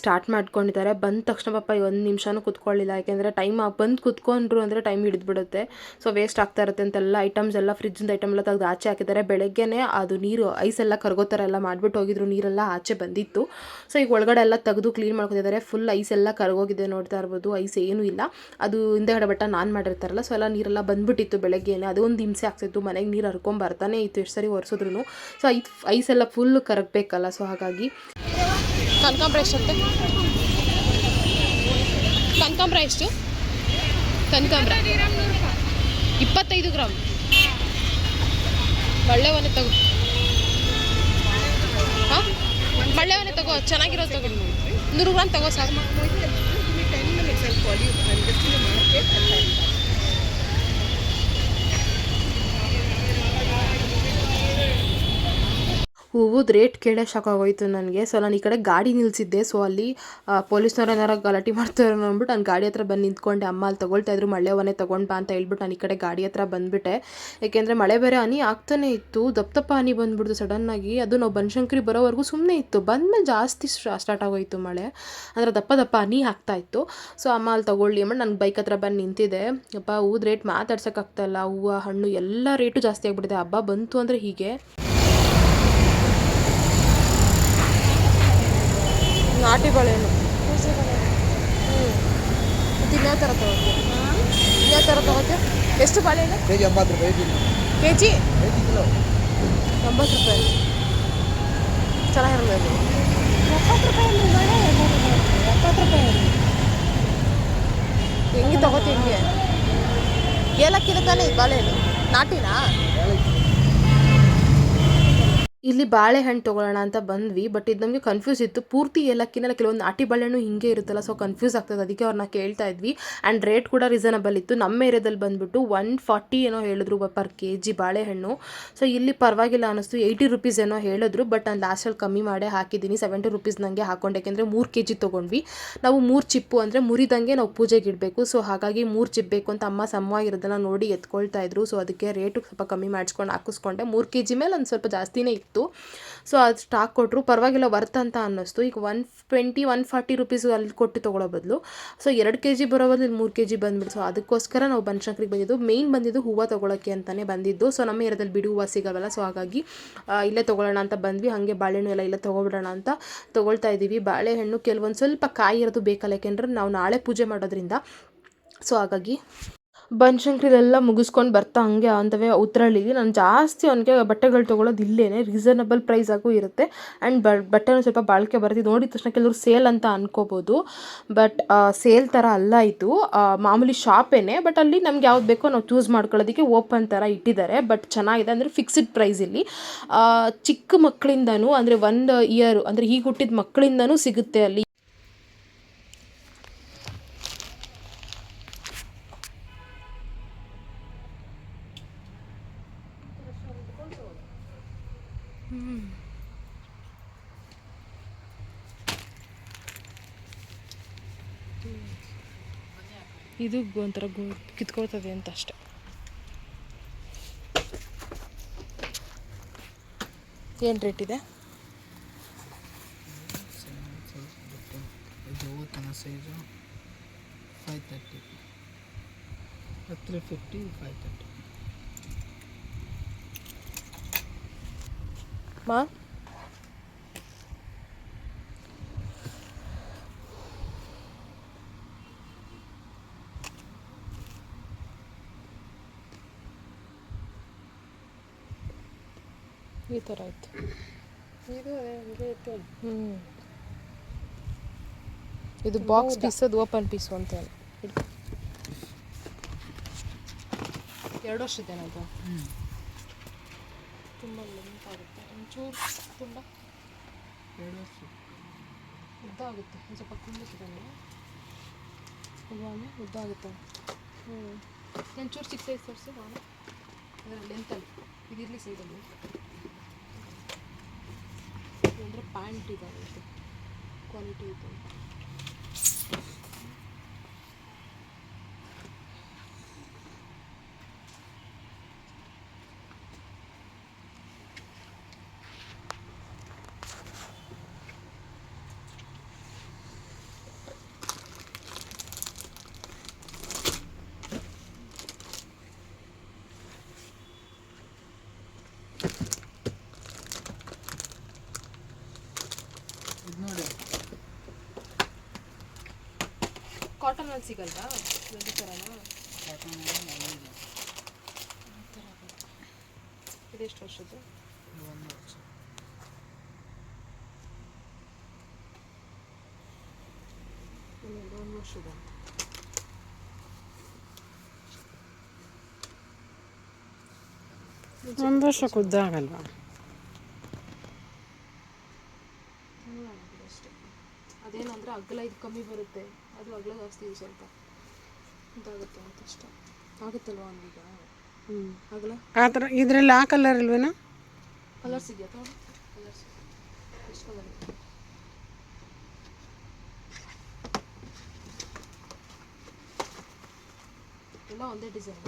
ಸ್ಟಾರ್ಟ್ ಮಾಡ್ಕೊಂಡಿದ್ದಾರೆ. ಬಂದ ತಕ್ಷಣ ಪಾಪ ಒಂದು ನಿಮಿಷನೂ ಕುತ್ಕೊಳ್ಳಿಲ್ಲ. ಯಾಕೆಂದರೆ ಟೈಮ್ ಬಂದು ಕುತ್ಕೊಂಡ್ರು ಅಂದರೆ ಟೈಮ್ ಹಿಡಿದ್ಬಿಡುತ್ತೆ. ಸೊ ವೇಸ್ಟ್ ಆಗ್ತಾ ಇರುತ್ತೆ ಅಂತೆಲ್ಲ ಐಟಮ್ಸ್ ಎಲ್ಲ ಫ್ರಿಜ್ಜಿಂದ ಐಟಮ್ ಎಲ್ಲ ತೆಗೆದು ಆಚೆ ಹಾಕಿದ್ದಾರೆ. ಬೆಳಗ್ಗೆನೇ ಅದು ನೀರು ಐಸ್ ಎಲ್ಲ ಕರಗೋ ಥರ ಎಲ್ಲ ಮಾಡಿಬಿಟ್ಟು ಹೋಗಿದ್ರು. ನೀರೆಲ್ಲ ಆಚೆ ಬಂದಿತ್ತು. ಸೊ ಈಗ ಒಳಗಡೆ ಎಲ್ಲ ತೆಗೆದು ಕ್ಲೀನ್ ಮಾಡ್ಕೊತಿದ್ದಾರೆ ಫುಲ್ ಐಸ್ ಎಲ್ಲ ಕರಗೋಗಿದೆ ನೋಡ್ತಾ ಇರ್ಬೋದು. ಐಸ್ ಏನೂ ಇಲ್ಲ. ಅದು ಹಿಂದೆಗಡೆ ಬಟ್ಟ ನಾನು ಮಾಡಿರ್ತಾರಲ್ಲ ಸೊ ಎಲ್ಲ ನೀರೆಲ್ಲ ಬಂದ್ಬಿಟ್ಟಿತ್ತು ಬೆಳಗ್ಗೆನೆ. ಅದು ಒಂದು ಹಿಂಸೆ ಆಗ್ತಿತ್ತು. ಮನೆಗೆ ನೀರು ಹರ್ಕೊಂಬರ್ತಾನೆ ಇತ್ತು ಎಷ್ಟು ಸರಿ ಒರೆಸಿದ್ರು ಸೊ ಐಸ್ ಎಲ್ಲ ಫುಲ್ ಕರಗಬೇಕಲ್ಲ. ಸೊ ಹಾಗಾಗಿ ಕನಕಾಂಬ್ರ ಎಷ್ಟಂತೆ ಕನಕಾಂಬ್ರ ಎಷ್ಟು? ಕನಕಾಂಬ್ರ. ಇಪ್ಪತ್ತೈದು ಗ್ರಾಮ್ ಒಳ್ಳೆ ಒನೆ ತಗೋ. ಹಾಂ? ಒಳ್ಳೆ ಒನೆ ತಗೋ, ಚೆನ್ನಾಗಿರೋದು ತಗೋ. ನೂರು ಗ್ರಾಮ್ ತಗೋ ಸಾಕು. ಹೂವದ ರೇಟ್ ಕೇಳೇ ಆಗೋಯ್ತು ನನಗೆ. ಸೊ ನಾನು ಈ ಕಡೆ ಗಾಡಿ ನಿಲ್ಲಿಸಿದ್ದೆ ಸೊ ಅಲ್ಲಿ ಪೊಲೀಸ್ನವ್ರು ಏನಾರ ಗಲಾಟೆ ಮಾಡ್ತಾರೆ ಅಂದ್ಬಿಟ್ಟು ನಾನು ಗಾಡಿ ಹತ್ರ ಬಂದು ನಿಂತ್ಕೊಂಡೆ. ಅಮ್ಮ ಅಲ್ಲಿ ತೊಗೊಳ್ತಾ ಇದ್ರು, ಮಳೆ ಒನೆ ತೊಗೊಂಡು ಬಾ ಅಂತ ಹೇಳ್ಬಿಟ್ಟು ನಾನು ಈ ಕಡೆ ಗಾಡಿ ಹತ್ರ ಬಂದುಬಿಟ್ಟೆ. ಏಕೆಂದರೆ ಮಳೆ ಬೇರೆ ಹನಿ ಆಗ್ತಾನೆ ಇತ್ತು, ದಪ್ಪ ದಪ್ಪ ಹನಿ ಬಂದ್ಬಿಡ್ತು ಸಡನ್ನಾಗಿ ಅದು ನಾವು ಬನಶಂಕರಿ ಬರೋವರೆಗೂ ಸುಮ್ಮನೆ ಇತ್ತು. ಬಂದಮೇಲೆ ಜಾಸ್ತಿ ಸ್ಟಾರ್ಟ್ ಆಗೋಯ್ತು ಮಳೆ. ಅಂದರೆ ದಪ್ಪ ದಪ್ಪ ಹನಿ ಆಗ್ತಾ ಇತ್ತು. ಸೊ ಅಮ್ಮ ಅಲ್ಲಿ ತೊಗೊಳ್ಳಿ ಅಂದ್ಬಿಟ್ಟು ನನ್ನ ಬೈಕ್ ಹತ್ರ ಬಂದು ನಿಂತಿದೆ ಅಪ್ಪ ಹೂದ ರೇಟ್ ಮಾತಾಡ್ಸೋಕ್ಕಾಗ್ತಾಯಿಲ್ಲ ಹೂವು, ಹಣ್ಣು ಎಲ್ಲ ರೇಟು ಜಾಸ್ತಿ ಆಗಿಬಿಟ್ಟಿದೆ. ಹಬ್ಬ ಬಂತು ಅಂದರೆ ಹೀಗೆ. ನಾಟಿ ಬಾಳೆಹಣ್ಣು ಹ್ಞೂ ಇನ್ಯಾವ ಥರ ತಗೋತೆ ಇನ್ಯಾವ ಥರ ತಗೋತೀವಿ ಎಷ್ಟು ಬಾಳೆಹಣ್ಣು ಕೆ ಜಿ ಎಂಬತ್ತು ರೂಪಾಯಿ ಐದು ಕೆ ಜಿ? ಐದು ಕಿಲೋ. ಎಂಬತ್ತು ರೂಪಾಯಿ. ಚೆನ್ನಾಗಿರಲ್ಲ ಇದು. ಎಪ್ಪತ್ತು ರೂಪಾಯಿ ಎಪ್ಪತ್ತು ರೂಪಾಯಿ ಹೆಂಗೆ ತಗೋತೀವಿ ಹಿಂಗೆ? ಏಲಕ್ಕಿನ ತಾನೇ ಇದು ಬಾಳೆಹಣ್ಣು ನಾಟಿನಾ? ಇಲ್ಲಿ ಬಾಳೆಹಣ್ಣು ತೊಗೊಳ್ಳೋಣ ಅಂತ ಬಂದ್ವಿ ಬಟ್ ಇದು ನಮಗೆ ಕನ್ಫ್ಯೂಸ್ ಇತ್ತು. ಪೂರ್ತಿ ಏಲಕ್ಕಿನಲ್ಲ ಕೆಲವೊಂದು ನಾಟಿ ಬಾಳೆಹಣ್ಣು ಹಿಂಗೆ ಇರುತ್ತಲ್ಲ ಸೊ ಕನ್ಫ್ಯೂಸ್ ಆಗ್ತದೆ. ಅದಕ್ಕೆ ಅವ್ರನ್ನ ಕೇಳ್ತಾ ಇದ್ವಿ. ಆ್ಯಂಡ್ ರೇಟ್ ಕೂಡ ರೀಸನಬಲ್ ಇತ್ತು. ನಮ್ಮ ಏರಿಯಾದಲ್ಲಿ ಬಂದ್ಬಿಟ್ಟು ಒನ್ ಫಾರ್ಟಿ ಏನೋ ಹೇಳಿದ್ರು ಪರ್ ಕೆ ಜಿ ಬಾಳೆಹಣ್ಣು. ಸೊ ಇಲ್ಲಿ ಪರವಾಗಿಲ್ಲ ಅನ್ನಿಸ್ತು. ಏಯ್ಟಿ ರುಪೀಸ್ ಏನೋ ಹೇಳಿದ್ರು ಬಟ್ ನಾನು ಲಾಸ್ಟಲ್ಲಿ ಕಮ್ಮಿ ಮಾಡೇ ಹಾಕಿದ್ದೀನಿ. ಸೆವೆಂಟಿ ರುಪೀಸ್ ನನಗೆ ಹಾಕೊಂಡೆ. ಯಾಕೆಂದರೆ ಮೂರು ಕೆ ಜಿ ತೊಗೊಂಡ್ವಿ. ನಾವು ಮೂರು ಚಿಪ್ಪು ಅಂದರೆ ಮುರಿದಂಗೆ ನಾವು ಪೂಜೆಗೆ ಇಡಬೇಕು. ಸೊ ಹಾಗಾಗಿ ಮೂರು ಚಿಪ್ ಬೇಕು ಅಂತ ಅಮ್ಮ ಸಮವಾಗಿರೋದನ್ನ ನೋಡಿ ಎತ್ಕೊಳ್ತಾ ಇದ್ರು. ಸೊ ಅದಕ್ಕೆ ರೇಟು ಸ್ವಲ್ಪ ಕಮ್ಮಿ ಮಾಡಿಸ್ಕೊಂಡು ಹಾಕಿಸ್ಕೊಂಡೆ. ಮೂರು ಕೆ ಜಿ ಮೇಲೆ ಒಂದು ಸ್ವಲ್ಪ ಜಾಸ್ತಿನೇ ಇತ್ತು. ಸೊ ಅದು ಸ್ಟಾಕ್ ಕೊಟ್ಟರು ಪರವಾಗಿಲ್ಲ ವರ್ತ್ ಅಂತ ಅನ್ನಿಸ್ತು. ಈಗ one twenty one forty rupees ಅಲ್ಲಿ ಕೊಟ್ಟು ತೊಗೊಳ್ಳೋ ಬದಲು. ಸೊ ಎರಡು ಕೆ ಜಿ ಬರೋ ಬದಲು ಮೂರು ಕೆ ಜಿ ಬಂದ್ಬಿಟ್ಟು ಸೊ ಅದಕ್ಕೋಸ್ಕರ ನಾವು ಬನಶಂಕರಿಗೆ ಬಂದಿದ್ದು. ಮೇಯ್ನ್ ಬಂದಿದ್ದು ಹೂವು ತೊಗೊಳಕ್ಕೆ ಅಂತಲೇ ಬಂದಿದ್ದು. ಸೊ ನಮ್ಮ ಏರಿಯಾದಲ್ಲಿ ಬಿಡು ಹೂವು ಸಿಗವಲ್ಲ ಸೊ ಹಾಗಾಗಿ ಇಲ್ಲೇ ತೊಗೊಳ್ಳೋಣ ಅಂತ ಬಂದ್ವಿ. ಹಾಗೆ ಬಾಳೆಹಣ್ಣು ಎಲ್ಲ ಇಲ್ಲೇ ತೊಗೊಬಿಡೋಣ ಅಂತ ತೊಗೊಳ್ತಾ ಇದ್ದೀವಿ. ಬಾಳೆಹಣ್ಣು ಕೆಲವೊಂದು ಸ್ವಲ್ಪ ಕಾಯಿ ಇರೋದು ಬೇಕಲ್ಲ ಯಾಕೆಂದ್ರೆ ನಾವು ನಾಳೆ ಪೂಜೆ ಮಾಡೋದ್ರಿಂದ. ಸೊ ಹಾಗಾಗಿ ಬನಶಂಕರಿಲೆಲ್ಲ ಮುಗಿಸ್ಕೊಂಡು ಬರ್ತಾ ಹಂಗೆ ಅಂತವೇ ಉತ್ತರಳ್ಳಿಗೆ ನಾನು ಜಾಸ್ತಿ ಅವನಿಗೆ ಬಟ್ಟೆಗಳು ತೊಗೊಳೋದು ಇಲ್ಲೇ ರೀಸನಬಲ್ ಪ್ರೈಸ್ ಆಗೂ ಇರುತ್ತೆ. ಆ್ಯಂಡ್ ಬಟ್ಟೆನೂ ಸ್ವಲ್ಪ ಬಾಳಿಕೆ ಬರ್ತಿದ್ದು ನೋಡಿದ ತಕ್ಷಣ ಕೆಲವರು ಸೇಲ್ ಅಂತ ಅನ್ಕೋಬೋದು. ಬಟ್ ಸೇಲ್ ಥರ ಅಲ್ಲ ಇದು. ಮಾಮೂಲಿ ಶಾಪೇನೆ ಬಟ್ ಅಲ್ಲಿ ನಮ್ಗೆ ಯಾವ್ದು ಬೇಕೋ ನಾವು ಚೂಸ್ ಮಾಡ್ಕೊಳ್ಳೋದಕ್ಕೆ ಓಪನ್ ಥರ ಇಟ್ಟಿದ್ದಾರೆ. ಬಟ್ ಚೆನ್ನಾಗಿದೆ ಅಂದರೆ ಫಿಕ್ಸ್ಡ್ ಪ್ರೈಸ್ ಇಲ್ಲಿ. ಚಿಕ್ಕ ಮಕ್ಕಳಿಂದನೂ ಅಂದರೆ ಒಂದು ಇಯರ್ ಅಂದರೆ ಈಗ ಹುಟ್ಟಿದ ಮಕ್ಕಳಿಂದನೂ ಸಿಗುತ್ತೆ ಅಲ್ಲಿ. ಇದು ಒಂಥರ ಗು ಕಿತ್ಕೊಳ್ತದೆ ಅಂತ ಅಷ್ಟೆ. ಏನು ರೇಟ್ ಇದೆ? Size five thirty three fifty five thirty ಮಾ ಈ ಥರ ಆಯಿತು. ಇದು ಹಂಗೆ ಇತ್ತು ಹ್ಞೂ ಇದು ಬಾಕ್ಸ್ ಪೀಸ್ ಅದು ಓಪನ್ ಪೀಸು ಅಂತ ಹೇಳಿ. ವರ್ಷ ಎರಡು ವರ್ಷದ್ದೇನದು ತುಂಬ ಲೆಂತ್ ಆಗುತ್ತೆ. ಒಂಚೂರು ತುಂಬ. ಎರಡು ವರ್ಷ. ಉದ್ದ ಆಗುತ್ತೆ ಒಂದು ಸ್ವಲ್ಪ ಅಲ್ವಾನೆ ಉದ್ದ ಆಗುತ್ತೆ ಹ್ಞೂ ಒಂಚೂರು ಚಿಕ್ಕ ಸೈಜ್ ತೋರಿಸಿ ನಾನು ಅದರ ಲೆಂತಲ್ಲಿ ಇದಿರಲಿ ಸೈಡಲ್ಲಿ ಅಂದರೆ ಪ್ಯಾಂಟ್ ಇದೆ ಕ್ವಾಲಿಟಿ ಇದು ನೋಡಿ ಕಾಟನಲ್ಲಿ ಸಿಗಲ್ವಾ ಈ ಥರನಾ ಕಾಟನ್ ಇದೆಷ್ಟು ವರ್ಷದ್ದು ಒಂದು ವರ್ಷ ಒಂದು ಒಂದು ವರ್ಷದ ಒಂದು ವರ್ಷಕ್ಕೆ ಉದ್ದ ಅಗಲ ಇದು ಕಮ್ಮಿ ಬರುತ್ತೆ. ಅದು ಅಗಲ ಜಾಸ್ತಿ ಇದೆ ಸ್ವಲ್ಪ ಇದಾಗುತ್ತೆ ಅಂತ ಇಷ್ಟ ಆಗುತ್ತಲ್ವಾ ಅವನಿಗ ಹ್ಞೂ ಅಗಲ? ಆ ಥರ ಇದರಲ್ಲಿ ಆ ಕಲರ್ ಇಲ್ವೇನಾ? ಕಲರ್ಸ್ ಇದೆಯಾ ತಗೊಳ್ಳಿ ಕಲರ್ಸ್ ಎಷ್ಟು ಬಂದಿದೆ ಎಲ್ಲ ಒಂದೇ ಡಿಸೈನ್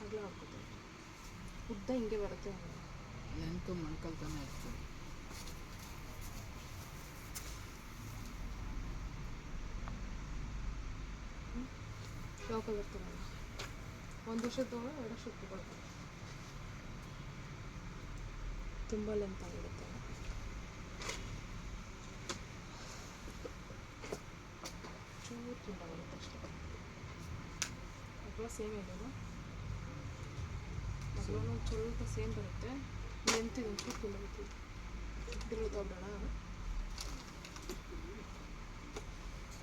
ಅಗಲ ಹಾಕೋದು ಉದ್ದ ಹಿಂಗೆ ಬರುತ್ತೆ ಲೆಂತು ಮೊಣಕಲ್ ತಾನೇ ಇರ್ತದೆ. ಯಾವ ಕಲರ್ ಒಂದು ವರ್ಷ ತಗೊಳ್ಳ ಎರಡು ವರ್ಷ ತಗೊಳ್ತಾರೆ ತುಂಬ ಲೆಂತ್ ಆಗಿರುತ್ತೆ. ಚೂರು ತುಂಬ ಬರುತ್ತೆ ಅಷ್ಟೇ. ಅಥವಾ ಸೇಮ್ ಇದೆಯಲ್ಲ ಅಗಲ ಸ್ವಲ್ಪ ಸೇಮ್ ಬರುತ್ತೆ? ಒಂಚೂರು ತುಂಬ ತಗೊಳ್ಳೋಣ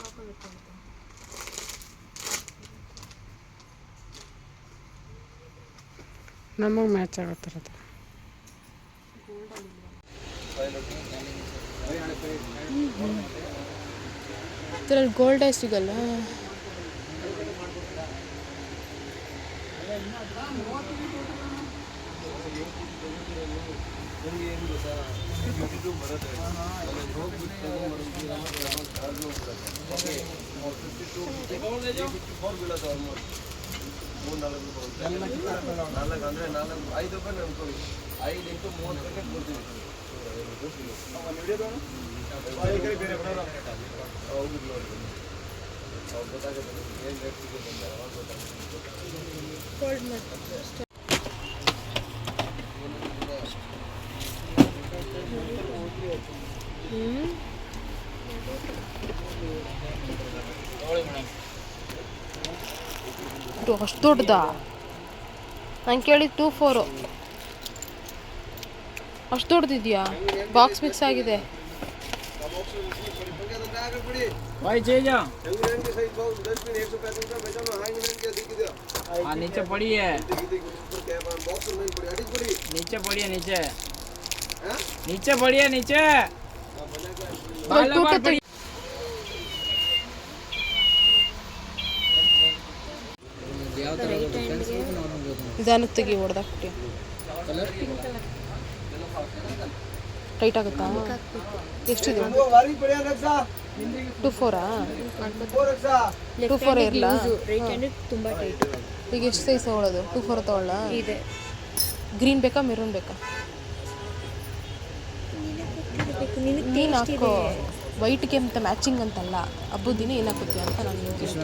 ತಗೊಳ್ತಾ ನಮಗೆ ಮ್ಯಾಚ್ ಆಗತ್ತಿರೋದು ಇದರಲ್ಲಿ ಗೋಲ್ಡೇ ಸಿಗಲ್ಲ. ನಾಲ್ಕು ಅಂದ್ರೆ ನಾಲ್ಕು ಐದು ರೂಪಾಯಿ ಅನ್ಕೊಳ್ಳಿ ಐದು ಇಂಟು ಮೂವತ್ತು ರೂಪಾಯಿ ಕೊಡ್ತೀವಿ ಹೌದು ಗೊತ್ತಾಗುತ್ತೆ ಏನು ರೇಟ್ ಸಿಗುತ್ತೆ ಗೊತ್ತಾಗುತ್ತೆ ಇದು ಅಷ್ಟು ದೊಡ್ಡದಾ ನಂಗೆ ಕೇಳಿ ಟೂ ಫೋರು ಅಷ್ಟು ದೊಡ್ಡದಿದೆಯಾ ಬಾಕ್ಸ್ ಮಿಕ್ಸ್ ಆಗಿದೆ भाई चाहिए जा ಹೆಂಗೆ ಸೈಜ್ ಬಾಕ್ಸ್ ಡಸ್ಟ್ಬಿನ್ एक सौ पैंतीस का बेचा ना हाई मिनट के दिख दिया हाँ नीचे पड़ी है दिख दिख ऊपर क्या बॉक्स नहीं पड़ी अड़ी पड़ी नीचे पड़ी है नीचे हैं नीचे पड़ी है नीचे ಇದನ್ನು ತೆಗಿ ಹೊಡೆದಾಗ ಟೈಟ್ ಆಗುತ್ತಾ? ಎಷ್ಟಿದೆ ಟು ಫೋರಾ ಟು ಫೋರ್ ಇರಲ್ಲ ತುಂಬ ಟೈಟ್ ಈಗ ಎಷ್ಟು ಸೈಜ್ ತಗೊಳ್ಳೋದು ಟು ಫೋರ್ ತೊಗೊಳ್ಳ ಇದೆ. ಗ್ರೀನ್ ಬೇಕಾ ಮೆರೂನ್ ಬೇಕಾ? ನೀನಾಕೋ ಹಾಕೋ. ವೈಟ್ಗೆ ಅಂತ ಮ್ಯಾಚಿಂಗ್ ಅಂತಲ್ಲ ಹಬ್ಬದ ದಿನ ಏನು ಅಂತ ನಾನು ಯೋಚಿಸ್ತೀನಿ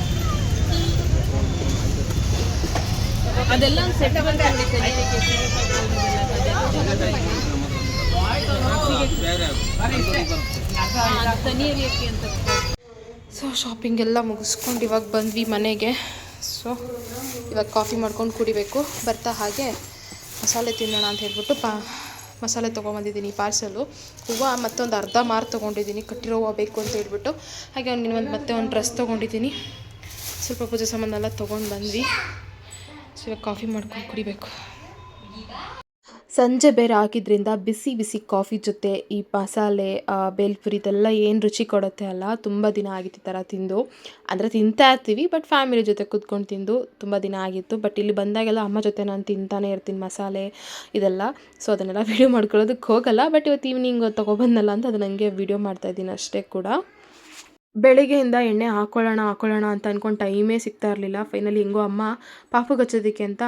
ಅದೆಲ್ಲ ಸೊ ಶಾಪಿಂಗ್ ಎಲ್ಲ ಮುಗಿಸ್ಕೊಂಡು ಇವಾಗ ಬಂದ್ವಿ ಮನೆಗೆ. ಸೊ ಇವಾಗ ಕಾಫಿ ಮಾಡ್ಕೊಂಡು ಕುಡಿಬೇಕು. ಬರ್ತಾ ಹಾಗೆ ಮಸಾಲೆ ತಿನ್ನೋಣ ಅಂತ ಹೇಳ್ಬಿಟ್ಟು ಪಾ ಮಸಾಲೆ ತೊಗೊಂಬಂದಿದ್ದೀನಿ ಪಾರ್ಸಲು ಹೂವು ಮತ್ತೊಂದು ಅರ್ಧ ಮಾರು ತೊಗೊಂಡಿದ್ದೀನಿ. ಕಟ್ಟಿರೋ ಹೂವು ಬೇಕು ಅಂತ ಹೇಳ್ಬಿಟ್ಟು. ಹಾಗೆ ಒಂದು ಒಂದು ಮತ್ತೆ ಒಂದು ಡ್ರೆಸ್ ತೊಗೊಂಡಿದ್ದೀನಿ. ಸ್ವಲ್ಪ ಪೂಜೆ ಸಾಮಾನೆಲ್ಲ ತೊಗೊಂಡು ಬಂದ್ವಿ. ಸೊ ಇವಾಗ ಕಾಫಿ ಮಾಡ್ಕೊಂಡು ಕುಡಿಬೇಕು. ಸಂಜೆ ಬೇರೆ ಹಾಕಿದ್ರಿಂದ ಬಿಸಿ ಬಿಸಿ ಕಾಫಿ ಜೊತೆ ಈ ಮಸಾಲೆ ಬೇಲ್ಪುರಿ ಇದೆಲ್ಲ ಏನು ರುಚಿ ಕೊಡುತ್ತೆ ಅಲ್ಲ, ತುಂಬ ದಿನ ಆಗಿತ್ತು ಈ ಥರ ತಿಂದು. ಅಂದರೆ ತಿಂತಾ ಇರ್ತೀವಿ ಬಟ್ ಫ್ಯಾಮಿಲಿ ಜೊತೆ ಕೂತ್ಕೊಂಡು ತಿಂದು ತುಂಬ ದಿನ ಆಗಿತ್ತು. ಬಟ್ ಇಲ್ಲಿ ಬಂದಾಗೆಲ್ಲ ಅಮ್ಮ ಜೊತೆ ನಾನು ತಿಂತಾನೆ ಇರ್ತೀನಿ ಮಸಾಲೆ ಇದೆಲ್ಲ. ಸೊ ಅದನ್ನೆಲ್ಲ (laughs) ವೀಡಿಯೋ ಮಾಡ್ಕೊಳ್ಳೋದಕ್ಕೆ ಹೋಗಲ್ಲ. ಬಟ್ ಇವತ್ತು ಈವ್ನಿಂಗ್ ತೊಗೊಬಂದಲ್ಲ ಅಂತ ಅದು ನನಗೆ ವೀಡಿಯೋ ಮಾಡ್ತಾಯಿದ್ದೀನಿ ಅಷ್ಟೇ ಕೂಡ. ಬೆಳಿಗ್ಗೆಯಿಂದ ಎಣ್ಣೆ ಹಾಕೊಳ್ಳೋಣ ಹಾಕ್ಕೊಳ್ಳೋಣ ಅಂತ ಅಂದ್ಕೊಂಡು ಟೈಮೇ ಸಿಗ್ತಾ ಇರಲಿಲ್ಲ. ಫೈನಲಿ ಹೆಂಗೋ ಅಮ್ಮ ಪಾಪುಗೆ ಹಚ್ಚೋದಕ್ಕೆ ಅಂತ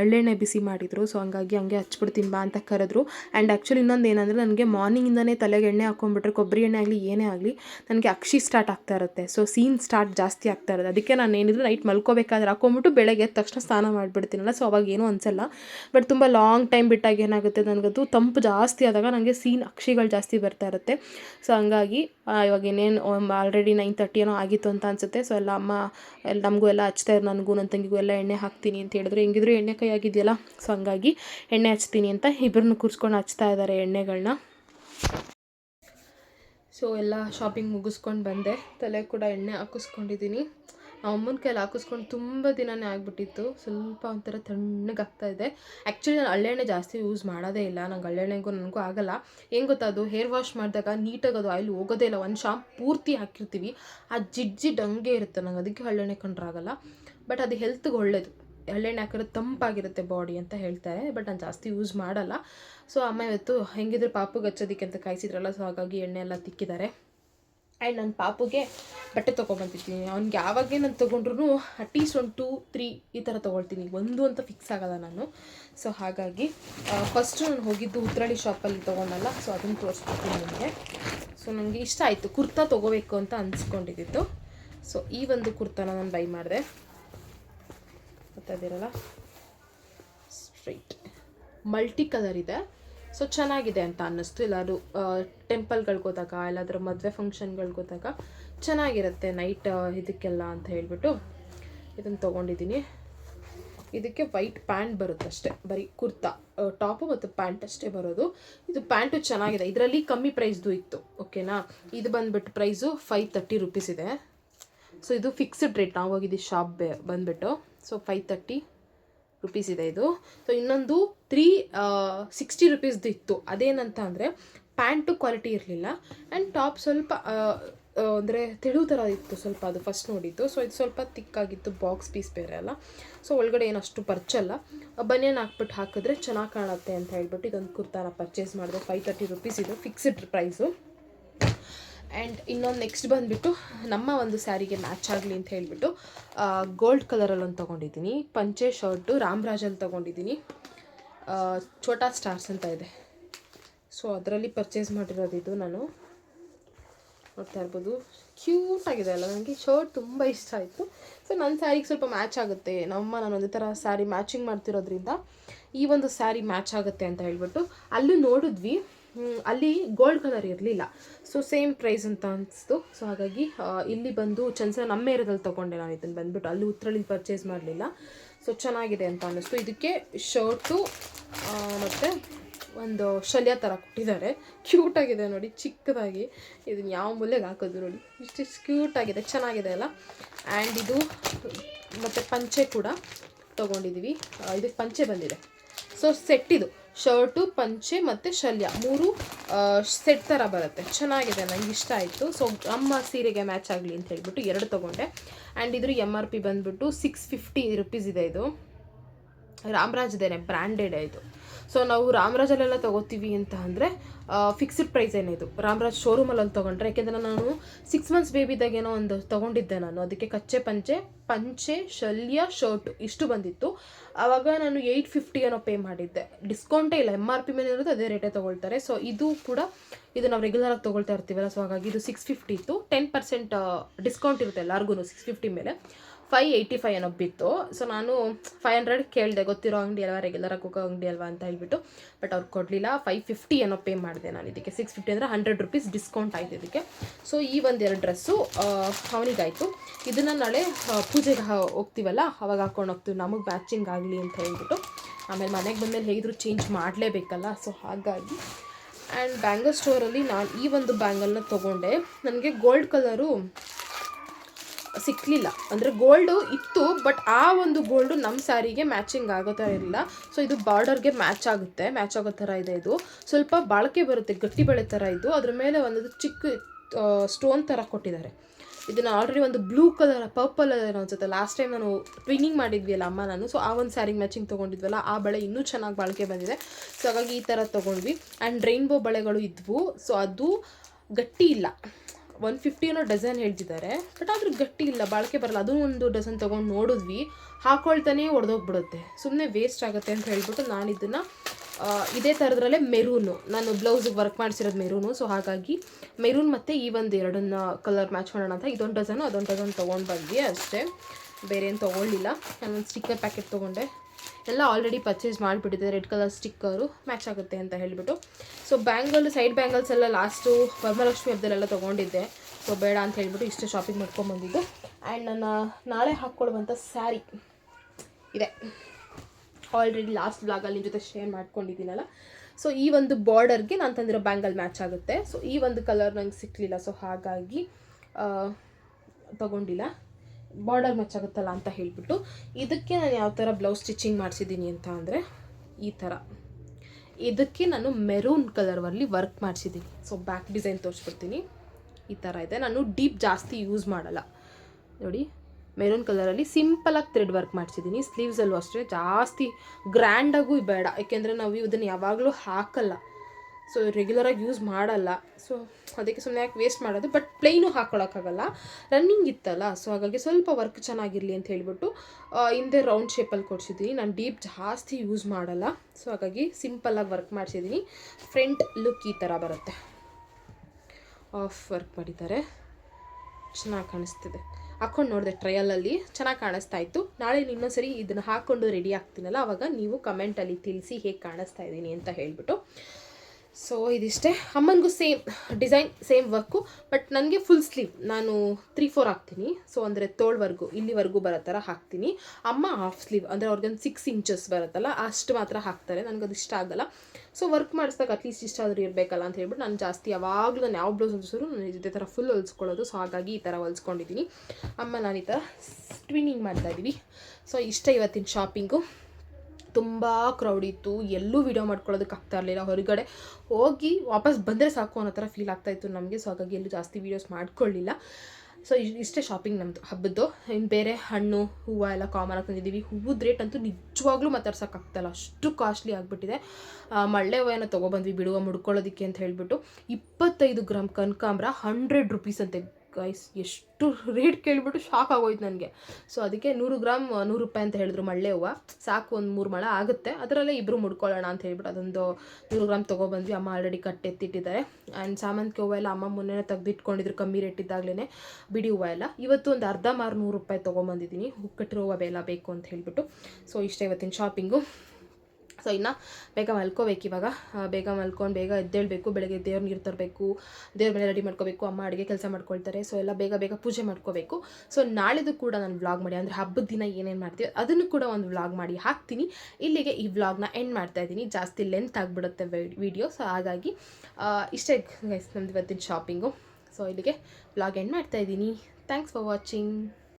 ಎಳ್ಳೆಣ್ಣೆ ಬಿಸಿ ಮಾಡಿದರು. ಸೊ ಹಂಗಾಗಿ ಹಂಗೆ ಹಚ್ಬಿಡ್ತೀನಿ ಬಾ ಅಂತ ಕರೆದ್ರು. ಆ್ಯಂಡ್ ಆ್ಯಕ್ಚುಲಿ ಇನ್ನೊಂದು ಏನಂದರೆ ನನಗೆ ಮಾರ್ನಿಂಗಿಂದನೇ ತಲೆಗೆ ಎಣ್ಣೆ ಹಾಕೊಂಡ್ಬಿಟ್ರೆ ಕೊಬ್ಬರಿ ಎಣ್ಣೆ ಆಗಲಿ, ಏನೇ ಆಗಲಿ ನನಗೆ ಅಕ್ಷಿ ಸ್ಟಾರ್ಟ್ ಆಗ್ತಾ ಇರುತ್ತೆ. ಸೊ ಸೀನ್ ಸ್ಟಾರ್ಟ್ ಜಾಸ್ತಿ ಆಗ್ತಾ ಇರೋದು. ಅದಕ್ಕೆ ನಾನು ಏನಿದ್ರು ನೈಟ್ ಮಲ್ಕೋಬೇಕಾದ್ರೆ ಹಾಕೊಂಬಿಟ್ಟು ಬೆಳಗ್ಗೆ ಎದ್ದ ತಕ್ಷಣ ಸ್ನಾನ ಮಾಡಿಬಿಡ್ತೀನಲ್ಲ. ಸೊ ಅವಾಗ ಏನೂ ಅನಿಸಲ್ಲ. ಬಟ್ ತುಂಬ ಲಾಂಗ್ ಟೈಮ್ ಬಿಟ್ಟಾಗ ಏನಾಗುತ್ತೆ ನನಗದು ತಂಪು ಜಾಸ್ತಿ ಆದಾಗ ನನಗೆ ಸೀನ್ ಅಕ್ಷಿಗಳು ಜಾಸ್ತಿ ಬರ್ತಾ ಇರುತ್ತೆ. ಸೊ ಹಂಗಾಗಿ ಇವಾಗ ಇನ್ನೇನು ಆಲ್ರೆಡಿ ನೈನ್ ತರ್ಟಿ ಏನೋ ಆಗಿತ್ತು ಅಂತ ಅನಿಸುತ್ತೆ. ಸೊ ಎಲ್ಲ ಅಮ್ಮ, ಎಲ್ಲ ನಮಗೂ ಎಲ್ಲ ಹಚ್ತಾ ಇರು, ನನಗೂ ನನ್ನ ತಂಗಿಗೂ ಎಲ್ಲ ಎಣ್ಣೆ ಹಾಕ್ತೀನಿ ಅಂತ ಹೇಳಿದ್ರು. ಹೆಂಗಿದ್ರು ಎಣ್ಣೆ ಕೈ ಆಗಿದೆಯಲ್ಲ? ಸೊ ಹಂಗಾಗಿ ಎಣ್ಣೆ ಹಚ್ತೀನಿ ಅಂತ ಇಬ್ಬರನ್ನು ಕೂರಿಸ್ಕೊಂಡು ಹಚ್ತಾ ಇದ್ದಾರೆ ಎಣ್ಣೆಗಳನ್ನ ಸೊ ಎಲ್ಲ ಶಾಪಿಂಗ್ ಮುಗಿಸ್ಕೊಂಡು ಬಂದೆ. ತಲೆ ಕೂಡ ಎಣ್ಣೆ ಹಾಕಿಸ್ಕೊಂಡಿದ್ದೀನಿ ಅಮ್ಮನ ಕೈಲಿ ಹಾಕಿಸ್ಕೊಂಡು ತುಂಬ ದಿನನೇ ಆಗಿಬಿಟ್ಟಿತ್ತು. ಸ್ವಲ್ಪ ಒಂಥರ ತಣ್ಣಗಾಗ್ತಾ ಇದೆ. ಆ್ಯಕ್ಚುಲಿ ನಾನು ಹಳ್ಳೆಣ್ಣೆ ಜಾಸ್ತಿ ಯೂಸ್ ಮಾಡೋದೇ ಇಲ್ಲ. ನಂಗೆ ಹಳ್ಳೆಣ್ಣೆಗೂ ನನಗೂ ಆಗಲ್ಲ. ಹೆಂಗೆ ಗೊತ್ತಾ ಅದು? ಹೇರ್ ವಾಶ್ ಮಾಡಿದಾಗ ನೀಟಾಗಿ ಅದು ಆಯಿಲ್ ಹೋಗೋದೇ ಇಲ್ಲ. ಒಂದು ಶಾಂಪ್ ಪೂರ್ತಿ ಹಾಕಿರ್ತೀವಿ. ಆ ಜಿಡ್ ಜಿಡ್ ಇರುತ್ತೆ. ನಂಗೆ ಅದಕ್ಕೆ ಹಳ್ಳೆಣ್ಣೆ ಕಂಡ್ರಾಗಲ್ಲ ಬಟ್ ಅದು ಹೆಲ್ತ್ಗೆ ಒಳ್ಳೇದು. ಹಳ್ಳೆಣ್ಣೆ ಹಾಕಿದ್ರೆ ತಂಪಾಗಿರುತ್ತೆ ಬಾಡಿ ಅಂತ ಹೇಳ್ತಾರೆ. ಬಟ್ ನಾನು ಜಾಸ್ತಿ ಯೂಸ್ ಮಾಡಲ್ಲ. ಸೊ ಅಮ್ಮ ಇವತ್ತು ಹೆಂಗಿದ್ರು ಪಾಪುಗೆ ಹಚ್ಚೋದಕ್ಕೆ ಅಂತ ಕಾಯಿಸಿದ್ರಲ್ಲ. ಸೊ ಹಾಗಾಗಿ ಎಣ್ಣೆ ಎಲ್ಲ ತಿಕ್ಕಿದ್ದಾರೆ. ಆ್ಯಂಡ್ ನನ್ನ ಪಾಪುಗೆ ಬಟ್ಟೆ ತೊಗೊಬಂದಿದ್ದೀನಿ ಅವ್ನಿಗೆ ಯಾವಾಗೆ ನಾನು ತೊಗೊಂಡ್ರು ಅಟ್ಲೀಸ್ಟ್ ಒಂದು ಟೂ ತ್ರೀ ಈ ಥರ ತೊಗೊಳ್ತೀನಿ. ಒಂದು ಅಂತ ಫಿಕ್ಸ್ ಆಗಲ್ಲ ನಾನು. ಸೊ ಹಾಗಾಗಿ ಫಸ್ಟು ನಾನು ಹೋಗಿದ್ದು ಉತ್ರಳಿ ಶಾಪಲ್ಲಿ ತೊಗೊಂಡಲ್ಲ ಸೊ ಅದನ್ನು ತೋರಿಸ್ಕೊಡ್ತೀನಿ ನಿಮಗೆ. ಸೊ ನನಗೆ ಇಷ್ಟ ಆಯಿತು. ಕುರ್ತಾ ತೊಗೋಬೇಕು ಅಂತ ಅನ್ಸ್ಕೊಂಡಿದ್ದಿತ್ತು ಸೊ ಈ ಒಂದು ಕುರ್ತಾನ ನಾನು ಬೈ ಮಾಡಿದೆ. ಗೊತ್ತಾದಿರಲ್ಲ ಸ್ಟ್ರೈಟ್ ಮಲ್ಟಿ ಕಲರ್ ಇದೆ. ಸೊ ಚೆನ್ನಾಗಿದೆ ಅಂತ ಅನ್ನಿಸ್ತು. ಎಲ್ಲಾದ್ರು ಟೆಂಪಲ್ಗಳಿಗೆ ಹೋದಾಗ ಎಲ್ಲಾದರೂ ಮದುವೆ ಫಂಕ್ಷನ್ಗಳಿಗೆ ಹೋದಾಗ ಚೆನ್ನಾಗಿರುತ್ತೆ ನೈಟ್ ಇದಕ್ಕೆಲ್ಲ ಅಂತ ಹೇಳಿಬಿಟ್ಟು ಇದನ್ನು ತೊಗೊಂಡಿದ್ದೀನಿ ಇದಕ್ಕೆ ವೈಟ್ ಪ್ಯಾಂಟ್ ಬರುತ್ತೆ ಅಷ್ಟೇ, ಬರೀ ಕುರ್ತಾ. ಟಾಪು ಮತ್ತು ಪ್ಯಾಂಟ್ ಅಷ್ಟೇ ಬರೋದು. ಇದು ಪ್ಯಾಂಟು ಚೆನ್ನಾಗಿದೆ. ಇದರಲ್ಲಿ ಕಮ್ಮಿ ಪ್ರೈಸ್ದು ಇತ್ತು ಓಕೆನಾ ಇದು ಬಂದ್ಬಿಟ್ಟು ಪ್ರೈಸು ಫೈವ್ ತರ್ಟಿ ರುಪೀಸ್ ಇದೆ. ಸೊ ಇದು ಫಿಕ್ಸ್ಡ್ ರೇಟ್ ನಾವು ಹೋಗಿದ್ದು ಶಾಪ್ ಬಂದುಬಿಟ್ಟು. ಸೊ ಫೈವ್ ತರ್ಟಿ ರುಪೀಸ್ ಇದೆ ಇದು. ಸೊ ಇನ್ನೊಂದು ತ್ರೀ ಸಿಕ್ಸ್ಟಿ ರುಪೀಸ್ದು ಇತ್ತು. ಅದೇನಂತ ಅಂದರೆ ಪ್ಯಾಂಟು ಕ್ವಾಲಿಟಿ ಇರಲಿಲ್ಲ. ಆ್ಯಂಡ್ ಟಾಪ್ ಸ್ವಲ್ಪ ಅಂದರೆ ತೆಳು ಥರ ಇತ್ತು ಸ್ವಲ್ಪ ಅದು ಫಸ್ಟ್ ನೋಡಿದ್ದು. ಸೊ ಇದು ಸ್ವಲ್ಪ ತಿಕ್ಕಾಗಿತ್ತು ಬಾಕ್ಸ್ ಪೀಸ್ ಬೇರೆ ಅಲ್ಲ. ಸೊ ಒಳಗಡೆ ಏನು ಅಷ್ಟು ಪರ್ಚಲ್ಲ ಬನಿಯನ್ ಹಾಕ್ಬಿಟ್ಟು ಹಾಕಿದ್ರೆ ಚೆನ್ನಾಗಿ ಕಾಣುತ್ತೆ ಅಂತ ಹೇಳ್ಬಿಟ್ಟು ಇದೊಂದು ಕುರ್ತಾನ ಪರ್ಚೇಸ್ ಮಾಡಿದೆ. ಫೈವ್ ತರ್ಟಿ ರುಪೀಸ್ ಇದು ಫಿಕ್ಸ್ಡ್ ಪ್ರೈಸು ಆ್ಯಂಡ್ ಇನ್ನೊಂದು ನೆಕ್ಸ್ಟ್ ಬಂದುಬಿಟ್ಟು ನಮ್ಮ ಒಂದು ಸ್ಯಾರಿಗೆ ಮ್ಯಾಚ್ ಆಗಲಿ ಅಂತ ಹೇಳಿಬಿಟ್ಟು ಗೋಲ್ಡ್ ಕಲರಲ್ಲಿ ಒಂದು ತೊಗೊಂಡಿದ್ದೀನಿ. ಪಂಚೆ ಶರ್ಟು ರಾಮ್ರಾಜಲ್ಲಿ ತೊಗೊಂಡಿದ್ದೀನಿ. ಛೋಟಾ ಸ್ಟಾರ್ಸ್ ಅಂತ ಇದೆ. ಸೊ ಅದರಲ್ಲಿ ಪರ್ಚೇಸ್ ಮಾಡಿರೋದು ಇದು ನಾನು. ನೋಡ್ತಾ ಇರ್ಬೋದು. ಕ್ಯೂಟ್ ಆಗಿದೆ ಅಲ್ಲ ನನಗೆ ಶರ್ಟ್ ತುಂಬ ಇಷ್ಟ ಆಯಿತು. ಸೊ ನನ್ನ ಸ್ಯಾರಿಗೆ ಸ್ವಲ್ಪ ಮ್ಯಾಚ್ ಆಗುತ್ತೆ. ನಮ್ಮ ನಾನು ಒಂದೇ ಥರ ಸ್ಯಾರಿ ಮ್ಯಾಚಿಂಗ್ ಮಾಡ್ತಿರೋದ್ರಿಂದ ಈ ಒಂದು ಸ್ಯಾರಿ ಮ್ಯಾಚ್ ಆಗುತ್ತೆ ಅಂತ ಹೇಳ್ಬಿಟ್ಟು, ಅಲ್ಲೂ ನೋಡಿದ್ವಿ. ಅಲ್ಲಿ ಗೋಲ್ಡ್ ಕಲರ್ ಇರಲಿಲ್ಲ. ಸೊ ಸೇಮ್ ಪ್ರೈಸ್ ಅಂತ ಅನಿಸ್ತು. ಸೊ ಹಾಗಾಗಿ ಇಲ್ಲಿ ಬಂದು ಚಂದ ನಮ್ಮ ಏರಿಯಾದಲ್ಲಿ ತೊಗೊಂಡೆ ನಾನು ಇದನ್ನು ಬಂದ್ಬಿಟ್ಟು. ಅಲ್ಲಿ ಉತ್ತರಳ್ಳಿ ಪರ್ಚೇಸ್ ಮಾಡಲಿಲ್ಲ. ಸೊ ಚೆನ್ನಾಗಿದೆ ಅಂತ ಅನ್ನಿಸ್ತು ಇದಕ್ಕೆ ಶರ್ಟು ಮತ್ತು ಒಂದು ಶಲ್ಯ ಥರ ಕೊಟ್ಟಿದ್ದಾರೆ. ಕ್ಯೂಟಾಗಿದೆ ನೋಡಿ, ಚಿಕ್ಕದಾಗಿ. ಇದನ್ನು ಯಾವ ಮೂಲೆಗೆ ಹಾಕೋದು ನೋಡಿ. ಇಷ್ಟಿಷ್ಟು ಕ್ಯೂಟಾಗಿದೆ ಚೆನ್ನಾಗಿದೆ ಅಲ್ಲ. ಆ್ಯಂಡ್ ಇದು, ಮತ್ತು ಪಂಚೆ ಕೂಡ ತೊಗೊಂಡಿದ್ದೀವಿ ಇದಕ್ಕೆ ಪಂಚೆ ಬಂದಿದೆ. ಸೊ ಸೆಟ್ ಇದು. ಶರ್ಟು, ಪಂಚೆ ಮತ್ತು ಶಲ್ಯ. ಮೂರು ಸೆಟ್ ಥರ ಬರುತ್ತೆ. ಚೆನ್ನಾಗಿದೆ ನನಗೆ ಇಷ್ಟ ಆಯಿತು. ಸೊ ಅಮ್ಮ ಸೀರೆಗೆ ಮ್ಯಾಚ್ ಆಗಲಿ ಅಂತ ಹೇಳ್ಬಿಟ್ಟು ಎರಡು ತೊಗೊಂಡೆ. ಆ್ಯಂಡ್ ಇದ್ರ ಎಂ ಆರ್ ಪಿ ಬಂದುಬಿಟ್ಟು ಸಿಕ್ಸ್ ಫಿಫ್ಟಿ ರುಪೀಸ್ ಇದೆ ಇದು. ರಾಮರಾಜ್ದೇನೆ ಬ್ರ್ಯಾಂಡೆಡ್ ಇದು. ಸೊ ನಾವು ರಾಮರಾಜಲ್ಲೆಲ್ಲ ತೊಗೋತೀವಿ ಅಂತ ಅಂದರೆ ಫಿಕ್ಸ್ಡ್ ಪ್ರೈಸ್ ಏನಿದು ರಾಮರಾಜ್ ಶೋರೂಮಲ್ಲಿ ತೊಗೊಂಡ್ರೆ, ಯಾಕೆಂದರೆ ನಾನು ಸಿಕ್ಸ್ ಮಂತ್ಸ್ ಬೇಬಿದಾಗ ಏನೋ ಒಂದು ತೊಗೊಂಡಿದ್ದೆ ನಾನು. ಅದಕ್ಕೆ ಕಚ್ಚೆ ಪಂಚೆ ಪಂಚೆ, ಶಲ್ಯ ಶರ್ಟ್ ಇಷ್ಟು ಬಂದಿತ್ತು. ಆವಾಗ ನಾನು ಏಯ್ಟ್ ಫಿಫ್ಟಿ ಏನೋ ಪೇ ಮಾಡಿದ್ದೆ. ಡಿಸ್ಕೌಂಟೇ ಇಲ್ಲ ಎಂ ಆರ್ ಪಿ ಮೇಲೆ ಇರೋದು ಅದೇ ರೇಟೇ ತೊಗೊಳ್ತಾರೆ. ಸೊ ಇದು ಕೂಡ ಇದು ನಾವು ರೆಗ್ಯುಲರಾಗಿ ತೊಗೊಳ್ತಾ ಇರ್ತೀವಲ್ಲ ಸೊ ಹಾಗಾಗಿ ಇದು ಸಿಕ್ಸ್ ಫಿಫ್ಟಿ ಇತ್ತು. ಟೆನ್ ಪರ್ಸೆಂಟ್ ಡಿಸ್ಕೌಂಟ್ ಇರುತ್ತೆ ಎಲ್ಲರಿಗೂ ಸಿಕ್ಸ್ ಫಿಫ್ಟಿ ಮೇಲೆ. ಫೈ ಏಯ್ಟಿ ಫೈವ್ ಏನೋ ಬಿತ್ತು. ಸೊ ನಾನು ಫೈವ್ ಹಂಡ್ರೆಡ್ ಕೇಳಿದೆ, ಗೊತ್ತಿರೋ ಅಂಗಡಿ ಅಲ್ವಾ? ರೆಗ್ಯುಲರಾಗಿ ಹೋಗೋ ಅಂಗಡಿ ಅಲ್ವಾ? ಅಂತ ಹೇಳ್ಬಿಟ್ಟು ಬಟ್ ಅವ್ರು ಕೊಡಲಿಲ್ಲ. ಫೈವ್ ಫಿಫ್ಟಿ ಏನೋ ಪೇ ಮಾಡಿದೆ ನಾನು ಇದಕ್ಕೆ. ಸಿಕ್ಸ್ ಫಿಫ್ಟಿ ಅಂದರೆ ಹಂಡ್ರೆಡ್ ರುಪೀಸ್ ಡಿಸ್ಕೌಂಟ್ ಆಯಿತು ಇದಕ್ಕೆ. ಸೊ ಈ ಒಂದೆರಡು ಡ್ರೆಸ್ಸು ಅವನಿಗಾಯಿತು. ಇದನ್ನು ನಾಳೆ ಪೂಜೆಗೆ ಹೋಗ್ತೀವಲ್ಲ? ಅವಾಗ ಹಾಕೊಂಡು ಹೋಗ್ತೀವಿ. ನಮಗೆ ಮ್ಯಾಚಿಂಗ್ ಆಗಲಿ ಅಂತ ಹೇಳ್ಬಿಟ್ಟು. ಆಮೇಲೆ ಮನೆಗೆ ಬಂದಮೇಲೆ ಹೇಗಿದ್ರು ಚೇಂಜ್ ಮಾಡಲೇಬೇಕಲ್ಲ? ಸೊ ಹಾಗಾಗಿ ಆ್ಯಂಡ್ ಬ್ಯಾಂಗಲ್ ಸ್ಟೋರಲ್ಲಿ ನಾನು ಈ ಒಂದು ಬ್ಯಾಂಗಲ್ನ ತೊಗೊಂಡೆ. ನನಗೆ ಗೋಲ್ಡ್ ಕಲರು ಸಿಕ್ಕಲಿಲ್ಲ ಅಂದರೆ ಗೋಲ್ಡು ಇತ್ತು ಬಟ್ ಆ ಒಂದು ಗೋಲ್ಡು ನಮ್ಮ ಸ್ಯಾರಿಗೆ ಮ್ಯಾಚಿಂಗ್ ಆಗೋ ಥರ ಇರಲಿಲ್ಲ ಸೊ ಇದು ಬಾರ್ಡರ್ಗೆ ಮ್ಯಾಚ್ ಆಗುತ್ತೆ. ಮ್ಯಾಚ್ ಆಗೋ ಥರ ಇದೆ ಇದು. ಸ್ವಲ್ಪ ಬಾಳಿಕೆ ಬರುತ್ತೆ, ಗಟ್ಟಿ ಬಳೆ ಥರ ಇದು. ಅದ್ರ ಮೇಲೆ ಒಂದು ಚಿಕ್ಕ ಸ್ಟೋನ್ ಥರ ಕೊಟ್ಟಿದ್ದಾರೆ. ಇದನ್ನು ಆಲ್ರೆಡಿ ಒಂದು ಬ್ಲೂ ಕಲರ್ ಪರ್ಪಲ್ ಅನ್ಸುತ್ತೆ. ಲಾಸ್ಟ್ ಟೈಮ್ ನಾನು ಟ್ವಿನ್ನಿಂಗ್ ಮಾಡಿದ್ವಿ ಅಲ್ಲ ಅಮ್ಮ ನಾನು. ಸೊ ಆ ಒಂದು ಸ್ಯಾರಿಗೆ ಮ್ಯಾಚಿಂಗ್ ತೊಗೊಂಡಿದ್ವಲ್ಲ, ಆ ಬಳೆ ಇನ್ನೂ ಚೆನ್ನಾಗಿ ಬಾಳಿಕೆ ಬಂದಿದೆ. ಸೊ ಹಾಗಾಗಿ ಈ ಥರ ತೊಗೊಂಡ್ವಿ. ಆ್ಯಂಡ್ ರೈನ್ಬೋ ಬಳೆಗಳು ಇದ್ವು. ಸೊ ಅದು ಗಟ್ಟಿ ಇಲ್ಲ. ಒನ್ ಫಿಫ್ಟಿ ಅನ್ನೋ ಡಜನ್ ಹೇಳ್ತಿದ್ದಾರೆ. ಬಟ್ ಆದ್ರೂ ಗಟ್ಟಿ ಇಲ್ಲ, ಬಾಳಿಕೆ ಬರಲ್ಲ. ಅದೂ ಒಂದು ಡಜನ್ ತೊಗೊಂಡು ನೋಡಿದ್ವಿ. ಹಾಕೊಳ್ತಾನೆ ಒಡೆದೋಗ್ಬಿಡುತ್ತೆ. ಸುಮ್ಮನೆ ವೇಸ್ಟ್ ಆಗುತ್ತೆ ಅಂತ ಹೇಳ್ಬಿಟ್ಟು ನಾನು ಇದನ್ನು ಇದೇ ಥರದ್ರಲ್ಲೇ ಮೆರೂನು ನಾನು ಬ್ಲೌಸಿಗೆ ವರ್ಕ್ ಮಾಡಿಸಿರೋದು ಮೆರೂನು ಸೊ ಹಾಗಾಗಿ ಮೆರೂನ್ ಮತ್ತು ಈ ಒಂದು ಎರಡನ್ನ ಕಲರ್ ಮ್ಯಾಚ್ ಮಾಡೋಣ ಅಂತ ಇದೊಂದು ಡಜನು ಅದೊಂದು ಡಜನ್ ತೊಗೊಂಡು ಬಂದ್ವಿ ಅಷ್ಟೇ. ಬೇರೆ ಏನು ತೊಗೊಳ್ಳಿಲ್ಲ. ನಾನೊಂದು ಸ್ಟಿಕ್ಕರ್ ಪ್ಯಾಕೆಟ್ ತೊಗೊಂಡೆ. ಎಲ್ಲ ಆಲ್ರೆಡಿ ಪರ್ಚೇಸ್ ಮಾಡಿಬಿಟ್ಟಿದೆ ರೆಡ್ ಕಲರ್ ಸ್ಟಿಕ್ಕರು ಮ್ಯಾಚ್ ಆಗುತ್ತೆ ಅಂತ ಹೇಳಿಬಿಟ್ಟು. ಸೊ ಬ್ಯಾಂಗಲ್ ಸೈಡ್ ಬ್ಯಾಂಗಲ್ಸ್ ಎಲ್ಲ ಲಾಸ್ಟು ವರಮಹಾಲಕ್ಷ್ಮಿ ಹಬ್ಬದಲ್ಲೆಲ್ಲ ತೊಗೊಂಡಿದ್ದೆ. ಸೊ ಬೇಡ ಅಂತ ಹೇಳಿಬಿಟ್ಟು ಇಷ್ಟು ಶಾಪಿಂಗ್ ಮಾಡ್ಕೊಂಬಂದಿದ್ದು ಆ್ಯಂಡ್ ನನ್ನ ನಾಳೆ ಹಾಕ್ಕೊಳ್ಳುವಂಥ ಸ್ಯಾರಿ ಇದೆ. ಆಲ್ರೆಡಿ ಲಾಸ್ಟ್ ಬ್ಲಾಗಲ್ಲಿ ನಿಮ್ಮ ಜೊತೆ ಶೇರ್ ಮಾಡ್ಕೊಂಡಿದ್ದೀನಲ್ಲ. ಸೊ ಈ ಒಂದು ಬಾರ್ಡರ್ಗೆ ನಾನು ತಂದಿರೋ ಬ್ಯಾಂಗಲ್ ಮ್ಯಾಚ್ ಆಗುತ್ತೆ. ಸೊ ಈ ಒಂದು ಕಲರ್ ನಂಗೆ ಸಿಕ್ಕಲಿಲ್ಲ ಸೊ ಹಾಗಾಗಿ ತಗೊಂಡಿಲ್ಲ. ಬಾರ್ಡರ್ ಮ್ಯಾಚ್ ಆಗುತ್ತಲ್ಲ ಅಂತ ಹೇಳಿಬಿಟ್ಟು ಇದಕ್ಕೆ ನಾನು ಯಾವ ಥರ ಬ್ಲೌಸ್ ಸ್ಟಿಚಿಂಗ್ ಮಾಡಿಸಿದ್ದೀನಿ ಅಂತ ಅಂದರೆ ಈ ಥರ. ಇದಕ್ಕೆ ನಾನು ಮೆರೂನ್ ಕಲರ್ವಲ್ಲಿ ವರ್ಕ್ ಮಾಡಿಸಿದ್ದೀನಿ. ಸೊ ಬ್ಯಾಕ್ ಡಿಸೈನ್ ತೋರಿಸ್ಬಿಡ್ತೀನಿ. ಈ ಥರ ಇದೆ. ನಾನು ಡೀಪ್ ಜಾಸ್ತಿ ಯೂಸ್ ಮಾಡಲ್ಲ. ನೋಡಿ, ಮೆರೂನ್ ಕಲರಲ್ಲಿ ಸಿಂಪಲಾಗಿ ಥ್ರೆಡ್ ವರ್ಕ್ ಮಾಡಿಸಿದ್ದೀನಿ. ಸ್ಲೀವ್ಸಲ್ಲೂ ಅಷ್ಟೇ ಜಾಸ್ತಿ ಗ್ರ್ಯಾಂಡಾಗೂ ಬೇಡ. ಯಾಕೆಂದರೆ ನಾವು ಇದನ್ನು ಯಾವಾಗಲೂ ಹಾಕಲ್ಲ. ಸೊ ರೆಗ್ಯುಲರಾಗಿ ಯೂಸ್ ಮಾಡಲ್ಲ. ಸೊ ಅದಕ್ಕೆ ಸುಮ್ಮನೆ ಯಾಕೆ ವೇಸ್ಟ್ ಮಾಡೋದು? ಬಟ್ ಪ್ಲೈನು ಹಾಕ್ಕೊಳಕ್ಕಾಗಲ್ಲ ರನ್ನಿಂಗ್ ಇತ್ತಲ್ಲ. ಸೊ ಹಾಗಾಗಿ ಸ್ವಲ್ಪ ವರ್ಕ್ ಚೆನ್ನಾಗಿರಲಿ ಅಂತ ಹೇಳಿಬಿಟ್ಟು ಹಿಂದೆ ರೌಂಡ್ ಶೇಪಲ್ಲಿ ಕೊಡ್ಸಿದ್ದೀನಿ ನಾನು ಡೀಪ್ ಜಾಸ್ತಿ ಯೂಸ್ ಮಾಡಲ್ಲ. ಸೊ ಹಾಗಾಗಿ ಸಿಂಪಲ್ಲಾಗಿ ವರ್ಕ್ ಮಾಡಿಸಿದ್ದೀನಿ ಫ್ರಂಟ್ ಲುಕ್ ಈ ಥರ ಬರುತ್ತೆ. ಆಫ್ ವರ್ಕ್ ಮಾಡಿದ್ದಾರೆ. ಚೆನ್ನಾಗಿ ಕಾಣಿಸ್ತಿದೆ. ಹಾಕ್ಕೊಂಡು ನೋಡಿದೆ ಟ್ರಯಲಲ್ಲಿ ಚೆನ್ನಾಗಿ ಕಾಣಿಸ್ತಾ ಇತ್ತು. ನಾಳೆ ಇನ್ನೊಂದ್ಸರಿ ಇದನ್ನು ಹಾಕ್ಕೊಂಡು ರೆಡಿ ಆಗ್ತೀನಲ್ಲ? ಅವಾಗ ನೀವು ಕಮೆಂಟಲ್ಲಿ ತಿಳಿಸಿ ಹೇಗೆ ಕಾಣಿಸ್ತಾ ಇದ್ದೀನಿ ಅಂತ ಹೇಳ್ಬಿಟ್ಟು. ಸೊ ಇದಿಷ್ಟೇ. ಅಮ್ಮನಿಗೂ same design same work but ನನಗೆ ಫುಲ್ ಸ್ಲೀವ್ ನಾನು ತ್ರೀ ಫೋರ್ ಹಾಕ್ತೀನಿ. ಸೊ ಅಂದರೆ ತೋಳ್ವರೆಗೂ, ಇಲ್ಲಿವರೆಗೂ ಬರೋ ಥರ ಹಾಕ್ತೀನಿ. ಅಮ್ಮ ಹಾಫ್ ಸ್ಲೀವ್ ಅಂದರೆ ಅವ್ರಿಗೊಂದು ಸಿಕ್ಸ್ ಇಂಚಸ್ ಬರುತ್ತಲ್ಲ, ಅಷ್ಟು ಮಾತ್ರ ಹಾಕ್ತಾರೆ. ನನಗದು ಇಷ್ಟ ಆಗಲ್ಲ. ಸೊ ವರ್ಕ್ ಮಾಡಿಸ್ದಾಗ ಅಟ್ಲೀಸ್ಟ್ ಇಷ್ಟ ಆದರೂ ಇರಬೇಕಲ್ಲ ಅಂತ ಹೇಳ್ಬಿಟ್ಟು ನಾನು ಜಾಸ್ತಿ ಯಾವಾಗಲೂ ನಾನು ಯಾವ ಬ್ಲೌಸ್ ಹೊಲಿಸಿದ್ರು ನಾನು ಇದೇ ಥರ ಫುಲ್ ಹೊಲಿಸ್ಕೊಳ್ಳೋದು. ಸೊ ಹಾಗಾಗಿ ಈ ಥರ ಹೊಲಿಸ್ಕೊಂಡಿದ್ದೀನಿ. ಅಮ್ಮ, ನಾನು ಈ ಥರ ಮಾಡ್ತಾ ಇದ್ದೀವಿ. ಸೊ ಇಷ್ಟ ಇವತ್ತಿನ ಶಾಪಿಂಗು ತುಂಬ ಕ್ರೌಡ್ ಇತ್ತು. ಎಲ್ಲೂ ವೀಡಿಯೋ ಮಾಡ್ಕೊಳ್ಳೋದಕ್ಕೆ ಆಗ್ತಾ ಇರಲಿಲ್ಲ. ಹೊರಗಡೆ ಹೋಗಿ ವಾಪಸ್ ಬಂದರೆ ಸಾಕು ಅನ್ನೋ ಥರ ಫೀಲ್ ಆಗ್ತಾ ಇತ್ತು ನಮಗೆ. ಸೊ ಹಾಗಾಗಿ ಎಲ್ಲೂ ಜಾಸ್ತಿ ವೀಡಿಯೋಸ್ ಮಾಡ್ಕೊಳ್ಳಿಲ್ಲ. ಸೊ ಇಷ್ಟೇ ಶಾಪಿಂಗ್ ನಮ್ಮದು ಹಬ್ಬದ್ದು. ಇನ್ನು ಬೇರೆ ಹಣ್ಣು, ಹೂವು ಎಲ್ಲ ಕಾಮನ್ ಆಗಿ ತಂದಿದ್ದೀವಿ. ಹೂವದ ರೇಟ್ ಅಂತೂ ನಿಜವಾಗ್ಲೂ ಮಾತಾಡ್ಸೋಕ್ಕಾಗ್ತಲ್ಲ ಅಷ್ಟು ಕಾಸ್ಟ್ಲಿ ಆಗಿಬಿಟ್ಟಿದೆ. ಮಳ್ಳೆ ಹೂವನ್ನು ತೊಗೊಬಂದ್ವಿ, ಬಿಡುವ ಮುಡ್ಕೊಳ್ಳೋದಕ್ಕೆ ಅಂತ ಹೇಳಿಬಿಟ್ಟು. ಇಪ್ಪತ್ತೈದು ಗ್ರಾಮ್ ಕನಕಾಂಬ್ರ ಹಂಡ್ರೆಡ್ ರುಪೀಸ್ ಅಂತೆ. ಗೈಸ್, ಎಷ್ಟು ರೇಟ್ ಕೇಳಿಬಿಟ್ಟು ಶಾಕ್ ಆಗೋಯ್ತು ನನಗೆ. ಸೊ ಅದಕ್ಕೆ ನೂರು ಗ್ರಾಮ್ ನೂರು ರೂಪಾಯಿ ಅಂತ ಹೇಳಿದ್ರು ಮಳ್ಳೆ ಹೂವು. ಸಾಕು ಒಂದು ಮೂರು ಮಳ ಆಗುತ್ತೆ. ಅದರಲ್ಲೇ ಇಬ್ಬರು ಮುಡ್ಕೊಳ್ಳೋಣ ಅಂತ ಹೇಳ್ಬಿಟ್ಟು ಅದೊಂದು ನೂರು ಗ್ರಾಮ್ ತೊಗೊಬಂದ್ವಿ. ಅಮ್ಮ ಆಲ್ರೆಡಿ ಕಟ್ಟೆತ್ತಿಟ್ಟಿದ್ದಾರೆ ಆ್ಯಂಡ್ ಸಾಮಂತಿಗೆ ಹೂವು ಎಲ್ಲ ಅಮ್ಮ ಮೊನ್ನೆ ತೆಗೆದಿಟ್ಕೊಂಡಿದ್ರು ಕಮ್ಮಿ ರೇಟ್ ಇದ್ದಾಗಲೇ ಬಿಡಿ ಹೂವು ಎಲ್ಲ. ಇವತ್ತು ಒಂದು ಅರ್ಧ ಮಾರು ನೂರು ರೂಪಾಯಿ ತೊಗೊಂಬಂದಿದ್ದೀನಿ. ಹೂ ಕಟ್ಟಿರೋ ಹೂವು ಬೇಕು ಅಂತ ಹೇಳಿಬಿಟ್ಟು. ಸೊ ಇಷ್ಟ ಇವತ್ತಿನ ಶಾಪಿಂಗು ಸೊ ಇನ್ನು ಬೇಗ ಮಲ್ಕೋಬೇಕು ಇವಾಗ. ಬೇಗ ಮಲ್ಕೊಂಡು ಬೇಗ ಎದ್ದೇಳಬೇಕು, ಬೆಳಗ್ಗೆ ದೇವ್ರ ನೀರು ತರಬೇಕು, ದೇವ್ರ ಮೇಲೆ ರೆಡಿ ಮಾಡ್ಕೋಬೇಕು, ಅಮ್ಮ ಅಡುಗೆ ಕೆಲಸ ಮಾಡ್ಕೊಳ್ತಾರೆ. ಸೊ ಎಲ್ಲ ಬೇಗ ಬೇಗ ಪೂಜೆ ಮಾಡ್ಕೋಬೇಕು. ಸೊ ನಾಳೆದು ಕೂಡ ನಾನು ವ್ಲಾಗ್ ಮಾಡಿ, ಅಂದರೆ ಹಬ್ಬದ ದಿನ ಏನೇನು ಮಾಡ್ತೀವಿ ಅದನ್ನು ಕೂಡ ಒಂದು ವ್ಲಾಗ್ ಮಾಡಿ ಹಾಕ್ತೀನಿ. ಇಲ್ಲಿಗೆ ಈ ವ್ಲಾಗ್ನ ಎಂಡ್ ಮಾಡ್ತಾ ಇದ್ದೀನಿ. ಜಾಸ್ತಿ ಲೆಂತ್ ಆಗಿಬಿಡುತ್ತೆ ವಿಡಿಯೋ ಸೊ ಹಾಗಾಗಿ ಇಷ್ಟೇ ಗೈಸ್ ನಮ್ದು ಇವತ್ತಿನ ಶಾಪಿಂಗು ಸೊ ಇಲ್ಲಿಗೆ ವ್ಲಾಗ್ ಎಂಡ್ ಮಾಡ್ತಾ ಇದ್ದೀನಿ. Thanks for watching